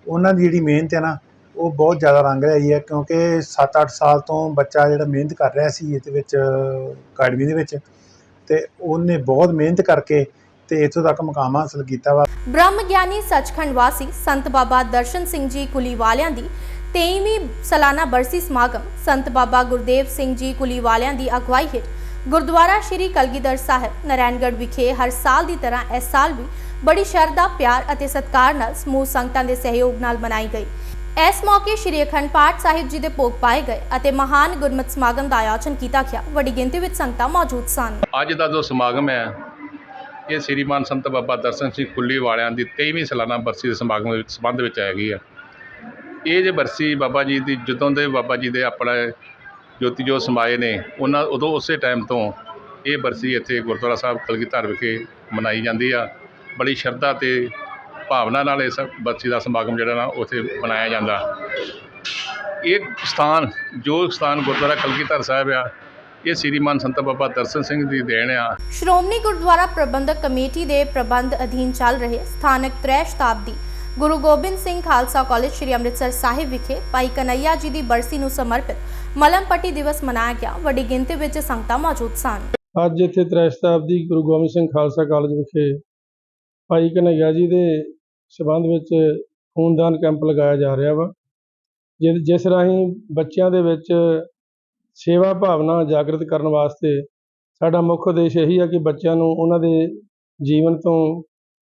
ਉਹਨਾਂ ਦੀ ਜਿਹੜੀ ਮਿਹਨਤ ਹੈ ਨਾ ਉਹ ਬਹੁਤ ਜ਼ਿਆਦਾ ਰੰਗ ਲਿਆਈ ਹੈ ਕਿਉਂਕਿ 7-8 ਸਾਲ ਤੋਂ ਬੱਚਾ ਜਿਹੜਾ ਮਿਹਨਤ ਕਰ ਰਿਹਾ ਸੀ ਇਹਦੇ ਵਿੱਚ, ਅਕੈਡਮੀ ਦੇ ਵਿੱਚ ਤੇ ਉਹਨੇ ਬਹੁਤ ਮਿਹਨਤ ਕਰਕੇ ਤੇ ਇੱਥੋਂ ਤੱਕ ਮੁਕਾਮ ਹਾਸਲ ਕੀਤਾ ਵਾ। ਬ੍ਰਹਮ ਗਿਆਨੀ ਸੱਚਖੰਡ ਵਾਸੀ ਸੰਤ ਬਾਬਾ ਦਰਸ਼ਨ ਸਿੰਘ ਜੀ ਕੁਲੀਵਾਲਿਆਂ ਦੀ 23ਵੀਂ ਸਾਲਾਨਾ ਬਰਸੀ ਸਮਾਗਮ ਸੰਤ ਬਾਬਾ ਗੁਰਦੇਵ ਸਿੰਘ ਜੀ ਕੁਲੀਵਾਲਿਆਂ ਦੀ ਅਗਵਾਈ ਹੇਠ ਗੁਰਦੁਆਰਾ ਸ਼੍ਰੀ ਕਲਗੀਧਰ ਸਾਹਿਬ ਨਾਰਾਇਣਗੜ੍ਹ ਵਿਖੇ ਹਰ ਸਾਲ ਦੀ ਤਰ੍ਹਾਂ ਇਸ ਸਾਲ ਵੀ ਬੜੀ ਸ਼ਰਧਾ, ਪਿਆਰ ਅਤੇ ਸਤਿਕਾਰ ਨਾਲ ਸਮੂਹ ਸੰਗਤਾਂ ਦੇ ਸਹਿਯੋਗ ਨਾਲ ਮਨਾਈ ਗਈ। ਇਸ ਮੌਕੇ ਸ਼੍ਰੀ ਅਖੰਡ ਪਾਠ ਸਾਹਿਬ ਜੀ ਦੇ ਭੋਗ ਪਾਏ ਗਏ ਅਤੇ ਮਹਾਨ ਗੁਰਮਤਿ ਸਮਾਗਮ ਦਾ ਆਯੋਜਨ ਕੀਤਾ ਗਿਆ। ਵੱਡੀ ਗਿਣਤੀ ਵਿੱਚ ਸੰਗਤਾਂ ਮੌਜੂਦ ਸਨ। ਅੱਜ ਦਾ ਜੋ ਸਮਾਗਮ ਹੈ, ਇਹ ਸ੍ਰੀਮਾਨ ਸੰਤ ਬਾਬਾ ਦਰਸ਼ਨ ਸਿੰਘ ਕੁੱਲੀ ਵਾਲਿਆਂ ਦੀ 23ਵੀਂ ਸਾਲਾਨਾ ਬਰਸੀ ਦੇ ਸਮਾਗਮ ਦੇ ਵਿੱਚ ਸੰਬੰਧ ਵਿੱਚ ਹੈਗੀ ਆ ਇਹ ਜੇ ਬਰਸੀ ਬਾਬਾ ਜੀ ਦੀ, ਜਦੋਂ ਦੇ ਬਾਬਾ ਜੀ ਦੇ ਆਪਣਾ ਜੋਤੀ ਜੋਤ ਸਮਾਏ ਨੇ, ਉਹਨਾਂ ਉਦੋਂ ਉਸੇ ਟਾਈਮ ਤੋਂ ਇਹ ਬਰਸੀ ਇੱਥੇ ਗੁਰਦੁਆਰਾ ਸਾਹਿਬ, ਕਲਗੀਧਰ ਵਿਖੇ ਮਨਾਈ ਜਾਂਦੀ ਆ। ਬੜੀ ਸ਼ਰਧਾ ਤੇ ਭਾਵਨਾ ਨਾਲ ਇਸ ਬਰਸੀ ਦਾ ਸਮਾਗਮ ਜਿਹੜਾ ਨਾ ਉੱਥੇ ਮਨਾਇਆ ਜਾਂਦਾ। ਇਹ ਸਥਾਨ ਜੋ ਸਥਾਨ ਗੁਰਦੁਆਰਾ ਕਲਗੀਧਰ ਸਾਹਿਬ ਆ ਇਹ ਸ੍ਰੀਮਾਨ ਸੰਤ ਬਾਬਾ ਦਰਸ਼ਨ ਸਿੰਘ ਦੀ ਦੇਣ ਆ। ਸ਼੍ਰੋਮਣੀ ਗੁਰਦੁਆਰਾ ਪ੍ਰਬੰਧਕ ਕਮੇਟੀ ਦੇ ਪ੍ਰਬੰਧ ਅਧੀਨ ਚੱਲ ਰਹੇ ਸਥਾਨਕ ਤ੍ਰੈ ਸ਼ਤਾਬਦੀ ਗੁਰੂ ਗੋਬਿੰਦ ਸਿੰਘ ਖਾਲਸਾ ਕਾਲਜ ਸ੍ਰੀ ਅੰਮ੍ਰਿਤਸਰ ਸਾਹਿਬ ਵਿਖੇ ਭਾਈ ਕਨਈਆ ਜੀ ਦੀ ਬਰਸੀ ਨੂੰ ਸਮਰਪਿਤ ਮਲਮ ਪੱਟੀ ਦਿਵਸ ਮਨਾਇਆ ਗਿਆ। ਵੱਡੀ ਗਿਣਤੀ ਵਿੱਚ ਸੰਗਤਾਂ ਮੌਜੂਦ ਸਨ। ਅੱਜ ਇੱਥੇ ਤ੍ਰੈ ਸ਼ਤਾਬਦੀ ਗੁਰੂ ਗੋਬਿੰਦ ਸਿੰਘ ਖਾਲਸਾ ਕਾਲਜ ਵਿਖੇ ਭਾਈ ਕਨਈਆ ਜੀ ਦੇ ਸੰਬੰਧ ਵਿੱਚ ਖੂਨਦਾਨ ਕੈਂਪ ਲਗਾਇਆ ਜਾ ਰਿਹਾ ਵਾ, ਜਿ- ਜਿਸ ਰਾਹੀਂ ਬੱਚਿਆਂ ਦੇ ਵਿੱਚ ਸੇਵਾ ਭਾਵਨਾ ਜਾਗਰਤ ਕਰਨ ਵਾਸਤੇ ਸਾਡਾ ਮੁੱਖ ਉਦੇਸ਼ ਇਹੀ ਆ ਕਿ ਬੱਚਿਆਂ ਨੂੰ ਉਹਨਾਂ ਦੇ ਜੀਵਨ ਤੋਂ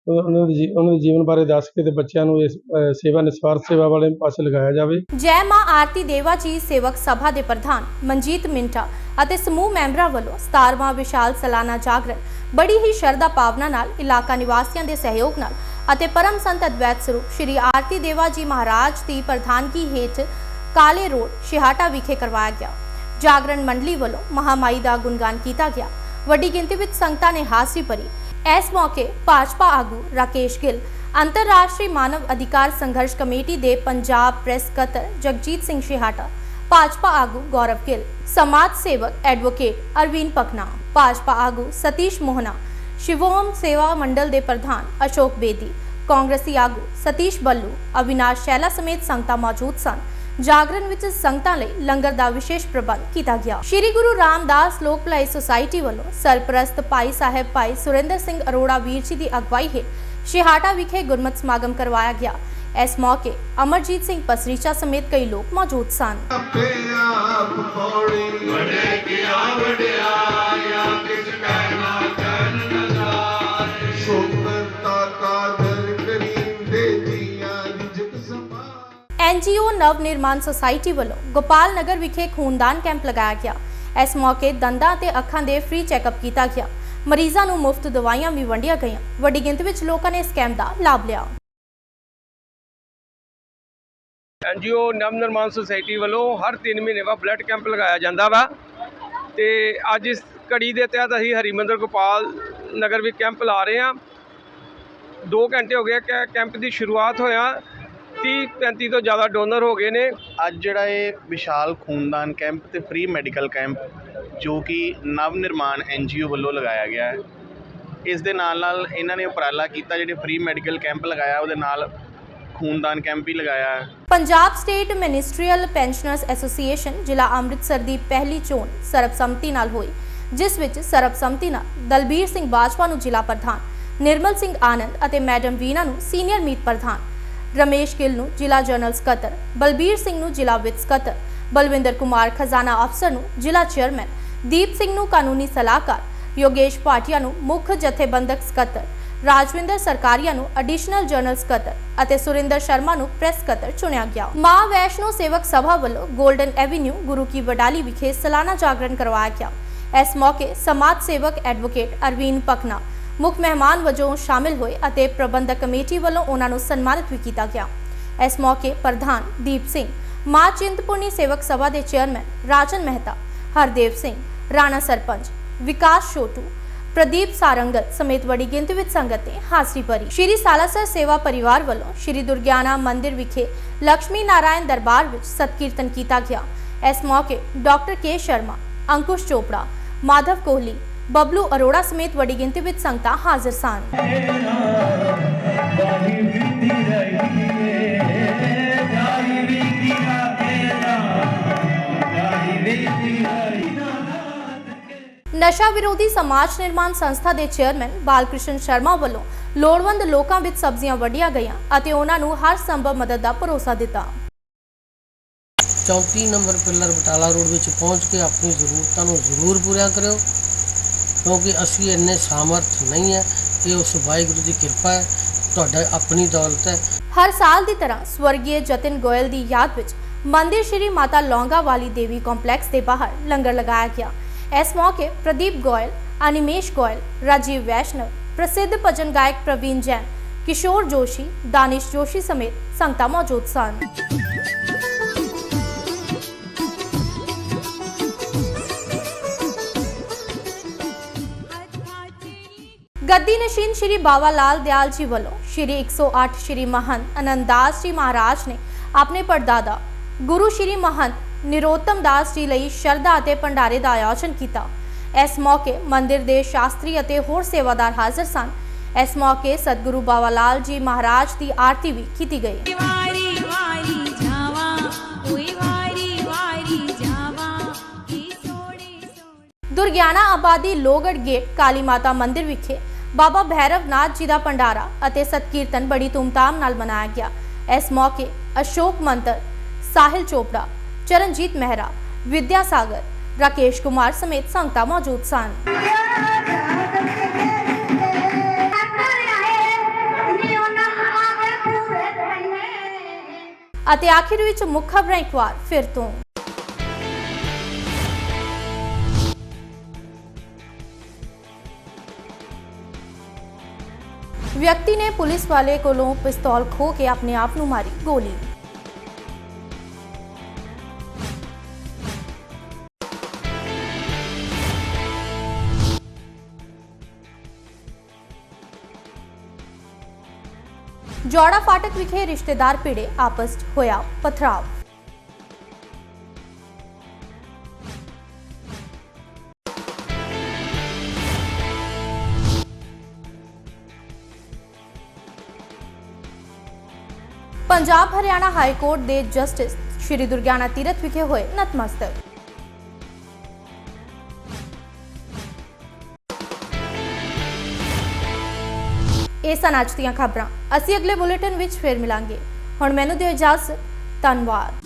ਉਹਨਾਂ ਦੇ ਉਹਨਾਂ ਦੇ ਜੀਵਨ ਬਾਰੇ ਦੱਸ ਕੇ ਤੇ ਬੱਚਿਆਂ ਨੂੰ ਇਸ ਸੇਵਾ ਨਿਸਵਾਰਥ ਸੇਵਾ ਵਾਲੇ ਪਾਸੇ ਲਗਾਇਆ ਜਾਵੇ। ਜੈ ਮਾਂ ਆਰਤੀ ਦੇਵਾ ਜੀ ਸੇਵਕ ਸਭਾ ਦੇ ਪ੍ਰਧਾਨ ਮਨਜੀਤ ਮਿੰਟਾ ਅਤੇ ਸਮੂਹ ਮੈਂਬਰਾਂ ਵੱਲੋਂ 17ਵਾਂ ਵਿਸ਼ਾਲ ਸਾਲਾਨਾ ਜਾਗਰਣ, ਬੜੀ ਹੀ ਸ਼ਰਧਾ ਭਾਵਨਾ ਨਾਲ ਇਲਾਕਾ ਨਿਵਾਸੀਆਂ ਦੇ ਸਹਿਯੋਗ ਨਾਲ ਅਤੇ ਪਰਮ ਸੰਤ ਅਦਵੈਤ ਸਰੂਪ ਸ਼੍ਰੀ ਆਰਤੀ ਦੇਵਾ ਜੀ ਮਹਾਰਾਜ ਦੀ ਪ੍ਰਧਾਨਗੀ ਹੇਠ ਕਾਲੇ ਰੋਡ ਸ਼ਿਹਾਟਾ ਵਿਖੇ ਕਰਵਾਇਆ ਗਿਆ। ਜਾਗਰਣ ਮੰਡਲੀ ਵੱਲੋਂ ਮਹਾਮਾਈ ਦਾ ਗੁਣਗਾਨ ਕੀਤਾ ਗਿਆ। ਵੱਡੀ ਗਿਣਤੀ ਵਿੱਚ ਸੰਗਤਾਂ ਨੇ ਹਾਜ਼ਰੀ ਭਰੀ ਇਸ ਮੌਕੇ ਭਾਜਪਾ ਆਗੂ ਰਾਕੇਸ਼ ਗਿੱਲ, ਅੰਤਰਰਾਸ਼ਟਰੀ ਮਾਨਵ ਅਧਿਕਾਰ ਸੰਘਰਸ਼ ਕਮੇਟੀ ਦੇ ਪੰਜਾਬ ਪ੍ਰੈਸ ਸਕੱਤਰ ਜਗਜੀਤ ਸਿੰਘ ਸ਼ਿਹਾਟਾ ਭਾਜਪਾ ਆਗੂ ਗੌਰਵ ਗਿੱਲ, ਸਮਾਜ ਸੇਵਕ ਐਡਵੋਕੇਟ ਅਰਵਿੰਦ ਪਕਨਾ ਭਾਜਪਾ ਆਗੂ ਸਤੀਸ਼ ਮੋਹਨਾ, ਸ਼ਿਵੋਮ ਸੇਵਾ ਮੰਡਲ ਦੇ ਪ੍ਰਧਾਨ ਅਸ਼ੋਕ ਬੇਦੀ, ਕਾਂਗਰਸੀ ਆਗੂ ਸਤੀਸ਼ ਬੱਲੂ, ਅਵਿਨਾਸ਼ ਸ਼ੈਲਾ ਸਮੇਤ ਸੰਗਤਾਂ ਮੌਜੂਦ ਸਨ। ਜਾਗਰਣ ਵਿੱਚ ਸੰਗਤਾਂ ਲਈ ਲੰਗਰ ਦਾ ਵਿਸ਼ੇਸ਼ ਪ੍ਰਬੰਧ ਕੀਤਾ ਗਿਆ। ਸ਼੍ਰੀ ਗੁਰੂ ਰਾਮਦਾਸ ਲੋਕ ਭਲਾਈ ਸੁਸਾਇਟੀ ਵੱਲੋਂ ਸਰਪ੍ਰਸਤ ਭਾਈ ਸਾਹਿਬ ਭਾਈ ਸੁਰਿੰਦਰ ਸਿੰਘ ਅਰੋੜਾ ਵੀਰ ਜੀ ਦੀ ਅਗਵਾਈ ਹੇਠ ਸ਼ਿਹਾਟਾ ਵਿਖੇ ਗੁਰਮਤਿ ਸਮਾਗਮ ਕਰਵਾਇਆ ਗਿਆ। ਇਸ ਮੌਕੇ ਅਮਰਜੀਤ ਸਿੰਘ ਪਸਰੀਚਾ ਸਮੇਤ ਕਈ ਲੋਕ ਮੌਜੂਦ ਸਨ। ਐਨਜੀਓ ਨਵ ਨਿਰਮਾਣ ਸੁਸਾਇਟੀ ਵੱਲੋਂ ਗੋਪਾਲ ਨਗਰ ਵਿਖੇ ਖੂਨਦਾਨ ਕੈਂਪ ਲਗਾਇਆ ਗਿਆ। ਇਸ ਮੌਕੇ ਦੰਦਾਂ ਤੇ ਅੱਖਾਂ ਦੇ ਫ੍ਰੀ ਚੈੱਕਅਪ ਕੀਤਾ ਗਿਆ। ਮਰੀਜ਼ਾਂ ਨੂੰ ਮੁਫਤ ਦਵਾਈਆਂ ਵੀ ਵੰਡੀਆਂ ਗਈਆਂ। ਵੱਡੀ ਗਿਣਤੀ ਵਿੱਚ ਲੋਕਾਂ ਨੇ ਇਸ ਕੈਂਪ ਦਾ ਲਾਭ ਲਿਆ। ਐਨਜੀਓ ਨਵ ਨਿਰਮਾਣ ਸੁਸਾਇਟੀ ਵੱਲੋਂ ਹਰ 3 ਮਹੀਨੇ ਬਾਅਦ ਬਲੱਡ ਕੈਂਪ ਲਗਾਇਆ ਜਾਂਦਾ ਵਾ। ਤੇ ਅੱਜ ਇਸ ਘੜੀ ਦੇ ਤਹਿਤ ਅਸੀਂ ਹਰੀਮੰਦਰ ਗੋਪਾਲ ਨਗਰ ਵਿੱਚ ਕੈਂਪ ਲਾ ਰਹੇ ਹਾਂ। 2 ਘੰਟੇ ਹੋ ਗਏ ਕੈਂਪ ਦੀ ਸ਼ੁਰੂਆਤ ਹੋਇਆ। 30 35 ਤੋਂ ਜ਼ਿਆਦਾ ਡੋਨਰ ਹੋ ਗਏ ਨੇ। ਅੱਜ ਜਿਹੜਾ ਇਹ ਵਿਸ਼ਾਲ ਖੂਨਦਾਨ ਕੈਂਪ ਤੇ ਫ੍ਰੀ ਮੈਡੀਕਲ ਕੈਂਪ ਜੋ ਕਿ ਨਵ ਨਿਰਮਾਣ ਐਨਜੀਓ ਵੱਲੋਂ ਲਗਾਇਆ ਗਿਆ ਹੈ। ਇਸ ਦੇ ਨਾਲ ਨਾਲ ਇਹਨਾਂ ਨੇ ਉਪਰਾਲਾ ਕੀਤਾ ਜਿਹੜੇ ਫ੍ਰੀ ਮੈਡੀਕਲ ਕੈਂਪ ਲਗਾਇਆ ਉਹਦੇ ਨਾਲ ਖੂਨਦਾਨ ਕੈਂਪ ਵੀ ਲਗਾਇਆ ਹੈ। Punjab state ministerial pensioners association ਜ਼ਿਲ੍ਹਾ ਅੰਮ੍ਰਿਤਸਰ ਦੀ ਪਹਿਲੀ ਚੋਣ ਸਰਬਸੰਮਤੀ ਨਾਲ ਹੋਈ ਜਿਸ ਵਿੱਚ ਸਰਬਸੰਮਤੀ ਨਾਲ ਦਲਬੀਰ ਸਿੰਘ ਬਾਜਵਾ ਨੂੰ ਜ਼ਿਲ੍ਹਾ ਪ੍ਰਧਾਨ ਨਿਰਮਲ ਸਿੰਘ ਆਨੰਦ ਅਤੇ ਮੈਡਮ ਵੀਨਾ ਨੂੰ ਸੀਨੀਅਰ ਮੀਤ ਪ੍ਰਧਾਨ ਰਮੇਸ਼ ਗਿੱਲ ਨੂੰ ਜ਼ਿਲ੍ਹਾ ਜਨਰਲ ਸਕੱਤਰ, ਬਲਬੀਰ ਸਿੰਘ ਨੂੰ ਜ਼ਿਲ੍ਹਾ ਵਿੱਤ ਸਕੱਤਰ, ਬਲਵਿੰਦਰ ਕੁਮਾਰ ਖਜ਼ਾਨਾ ਅਫਸਰ ਨੂੰ ਜ਼ਿਲ੍ਹਾ ਚੇਅਰਮੈਨ, ਦੀਪ ਸਿੰਘ ਨੂੰ ਕਾਨੂੰਨੀ ਸਲਾਹਕਾਰ, ਯੋਗੇਸ਼ ਭਾਟੀਆ ਨੂੰ ਮੁੱਖ ਜਥੇਬੰਦਕ ਸਕੱਤਰ, ਰਾਜਵਿੰਦਰ ਸਰਕਾਰੀਆ ਨੂੰ ਐਡੀਸ਼ਨਲ ਜਨਰਲ ਸਕੱਤਰ ਅਤੇ ਸੁਰਿੰਦਰ ਸ਼ਰਮਾ ਨੂੰ ਪ੍ਰੈਸ ਸਕੱਤਰ ਚੁਣਿਆ ਗਿਆ। ਮਾਂ ਵੈਸ਼ਨੋ ਸੇਵਕ ਸਭਾ ਵੱਲੋਂ 골ਡਨ ਐਵੀਨਿਊ ਗੁਰੂ ਕੀ ਵਡਾਲੀ ਵਿਖੇ ਸਾਲਾਨਾ ਜਾਗਰਣ ਕਰਵਾਇਆ ਗਿਆ। ਇਸ ਮੌਕੇ ਸਮਾਜ ਸੇਵਕ ਐਡਵੋਕੇਟ ਅਰਵੀਨ ਪਕਨਾ ਮੁੱਖ ਮਹਿਮਾਨ ਵਜੋਂ ਸ਼ਾਮਿਲ ਹੋਏ ਅਤੇ ਪ੍ਰਬੰਧਕ ਕਮੇਟੀ ਵੱਲੋਂ ਉਹਨਾਂ ਨੂੰ ਸਨਮਾਨਿਤ ਵੀ ਕੀਤਾ ਗਿਆ। ਇਸ ਮੌਕੇ ਪ੍ਰਧਾਨ ਦੀਪ ਸਿੰਘ, ਮਾਂ ਚਿੰਤਪੁਰਨੀ ਸੇਵਕ ਸਭਾ ਦੇ ਚੇਅਰਮੈਨ ਰਾਜਨ ਮਹਿਤਾ, ਹਰਦੇਵ ਸਿੰਘ, ਰਾਣਾ ਸਰਪੰਚ ਵਿਕਾਸ ਛੋਟੂ, ਪ੍ਰਦੀਪ ਸਾਰੰਗਲ ਸਮੇਤ ਵੱਡੀ ਗਿਣਤੀ ਵਿੱਚ ਸੰਗਤ ਨੇ ਹਾਜ਼ਰੀ ਭਰੀ। ਸ਼੍ਰੀ ਸਾਲਾਸਰ ਸੇਵਾ ਪਰਿਵਾਰ ਵੱਲੋਂ ਸ਼੍ਰੀ ਦੁਰਗਿਆਨਾ ਮੰਦਿਰ ਵਿਖੇ ਲక్ష్ਮੀ ਨਾਰਾਇਣ ਦਰਬਾਰ ਵਿੱਚ ਸਤਕੀਰਤਨ ਕੀਤਾ ਗਿਆ। ਇਸ ਮੌਕੇ ਡਾਕਟਰ ਕੇ ਸ਼ਰਮਾ, ਅੰਕੁਸ਼ ਚੋਪੜਾ, ਮਾਧਵ ਕੋਹਲੀ ਬਬਲੂ ਅਰੋੜਾ ਸਮੇਤ ਵੱਡੀ ਗਿਣਤੀ ਵਿੱਚ ਸੰਗਤਾਂ ਹਾਜ਼ਰ ਸਨ। ਨਸ਼ਾ ਵਿਰੋਧੀ ਸਮਾਜ ਨਿਰਮਾਣ ਸੰਸਥਾ ਦੇ ਚੇਅਰਮੈਨ ਬਾਲਕ੍ਰਿਸ਼ਨ ਸ਼ਰਮਾ ਵੱਲੋਂ ਲੋੜਵੰਦ ਲੋਕਾਂ ਵਿੱਚ ਸਬਜ਼ੀਆਂ ਵੰਡੀਆਂ ਗਈਆਂ ਅਤੇ ਉਹਨਾਂ ਨੂੰ ਹਰ ਸੰਭਵ ਮਦਦ ਦਾ ਭਰੋਸਾ ਦਿੱਤਾ। 34 ਨੰਬਰ ਪਿੱਲਰ ਬਟਾਲਾ ਰੋਡ ਵਿੱਚ ਪਹੁੰਚ ਕੇ ਆਪਣੀ ਜ਼ਰੂਰਤਾਂ ਨੂੰ ਜ਼ਰੂਰ ਪੂਰੀਆਂ ਕਰਿਓ। ਕਿਉਂਕਿ ਅਸੀਂ ਇੰਨੇ ਸਾਮਰਥ ਨਹੀਂ ਹੈ ਇਹ ਉਸ ਵਾਹਿਗੁਰੂ ਦੀ ਕਿਰਪਾ ਹੈ, ਤੁਹਾਡਾ ਆਪਣੀ ਦੌਲਤ ਹੈ। ਹਰ ਸਾਲ ਦੀ ਤਰ੍ਹਾਂ ਸਵਰਗੀ ਜਤਿਨ ਗੋਇਲ ਦੀ ਯਾਦ ਵਿੱਚ ਮੰਦਿਰ ਸ਼੍ਰੀ ਮਾਤਾ ਲੌਂਗਾ ਵਾਲੀ ਦੇਵੀ ਕੰਪਲੈਕਸ ਦੇ ਬਾਹਰ ਲੰਗਰ ਲਗਾਇਆ ਗਿਆ। ਇਸ ਮੌਕੇ ਪ੍ਰਦੀਪ ਗੋਇਲ, ਅਨਿਮੇਸ਼ ਗੋਇਲ, ਰਾਜੀਵ ਵੈਸ਼ਨਵ, ਪ੍ਰਸਿੱਧ ਭਜਨ ਗਾਇਕ ਪ੍ਰਵੀਨ ਜੈਨ, ਕਿਸ਼ੋਰ ਜੋਸ਼ੀ, ਦਾਨਿਸ਼ ਜੋਸ਼ੀ ਸਮੇਤ ਸੰਗਤਾਂ ਮੌਜੂਦ ਸਨ। ਗੱਦੀ ਨਸ਼ੀਨ ਸ਼੍ਰੀ ਬਾਬਾ ਲਾਲ ਦਿਆਲ ਜੀ ਵੱਲੋਂ ਸ਼੍ਰੀ 108 ਸ਼੍ਰੀ ਮਹੰਤ ਅਨੰਦਾਸ ਜੀ ਮਹਾਰਾਜ ਨੇ ਆਪਣੇ ਪੜਦਾਦਾ ਗੁਰੂ ਸ਼੍ਰੀ ਮਹੰਤ ਨਿਰੋਤਮ ਦਾਸ ਜੀ ਲਈ ਸ਼ਰਧਾ ਅਤੇ ਭੰਡਾਰੇ ਦਾ ਆਯੋਜਨ ਕੀਤਾ। ਇਸ ਮੌਕੇ ਮੰਦਿਰ ਦੇ ਸ਼ਾਸਤਰੀ ਅਤੇ ਹੋਰ ਸੇਵਾਦਾਰ ਹਾਜ਼ਰ ਸਨ। ਇਸ ਮੌਕੇ ਸਤਿਗੁਰੂ ਬਾਬਾ ਲਾਲ ਜੀ ਮਹਾਰਾਜ ਦੀ ਆਰਤੀ ਵੀ ਕੀਤੀ ਗਈ। ਦੁਰਗਿਆਨਾ ਆਬਾਦੀ ਲੋਗੜ ਗੇਟ ਕਾਲੀ ਮਾਤਾ ਮੰਦਿਰ ਵਿਖੇ ਬਾਬਾ ਭੈਰਵ ਨਾਥ ਜੀ ਦਾ ਭੰਡਾਰਾ ਅਤੇ ਸਤਕੀਰਤਨ ਬੜੀ ਧੂਮਧਾਮ ਨਾਲ ਮਨਾਇਆ ਗਿਆ। ਇਸ ਮੌਕੇ ਅਸ਼ੋਕ ਮੰਤਰ, ਸਾਹਿਲ ਚੋਪੜਾ, ਚਰਨਜੀਤ ਮਹਿਰਾ, ਵਿਦਿਆ ਸਾਗਰ, ਰਾਕੇਸ਼ ਕੁਮਾਰ ਸਮੇਤ ਸੰਗਤਾਂ ਮੌਜੂਦ ਸਨ। ਅਤੇ ਆਖਿਰ ਵਿੱਚ ਮੁੱਖ ਖਬਰਾਂ ਇੱਕ ਵਾਰ ਫਿਰ ਤੋਂ। ਵਿਅਕਤੀ ਨੇ ਪੁਲਿਸ ਵਾਲੇ ਕੋਲੋਂ ਪਿਸਤੌਲ ਖੋ ਕੇ ਆਪਣੇ ਆਪ ਨੂੰ ਮਾਰੀ ਗੋਲੀ ਜੋੜਾ ਫਾਟਕ ਵਿਖੇ ਰਿਸ਼ਤੇਦਾਰ ਭਿੜੇ ਆਪਸ 'ਚ ਹੋਇਆ ਪਥਰਾਵ ਪੰਜਾਬ ਹਰਿਆਣਾ ਹਾਈ ਕੋਰਟ ਦੇ ਜਸਟਿਸ ਸ਼੍ਰੀ ਦੁਰਗਿਆਨਾ ਤੀਰਥ ਵਿਖੇ ਹੋਏ ਨਤਮਸਤਕ। ਇਹ ਸਨ ਅੱਜ ਦੀਆਂ ਖਬਰਾਂ। ਅਸੀਂ ਅਗਲੇ ਬੁਲੇਟਿਨ ਵਿੱਚ ਫੇਰ ਮਿਲਾਂਗੇ। ਹੁਣ ਮੈਨੂੰ ਦਿਓ ਇਜਾਜ਼ਤ। ਧੰਨਵਾਦ।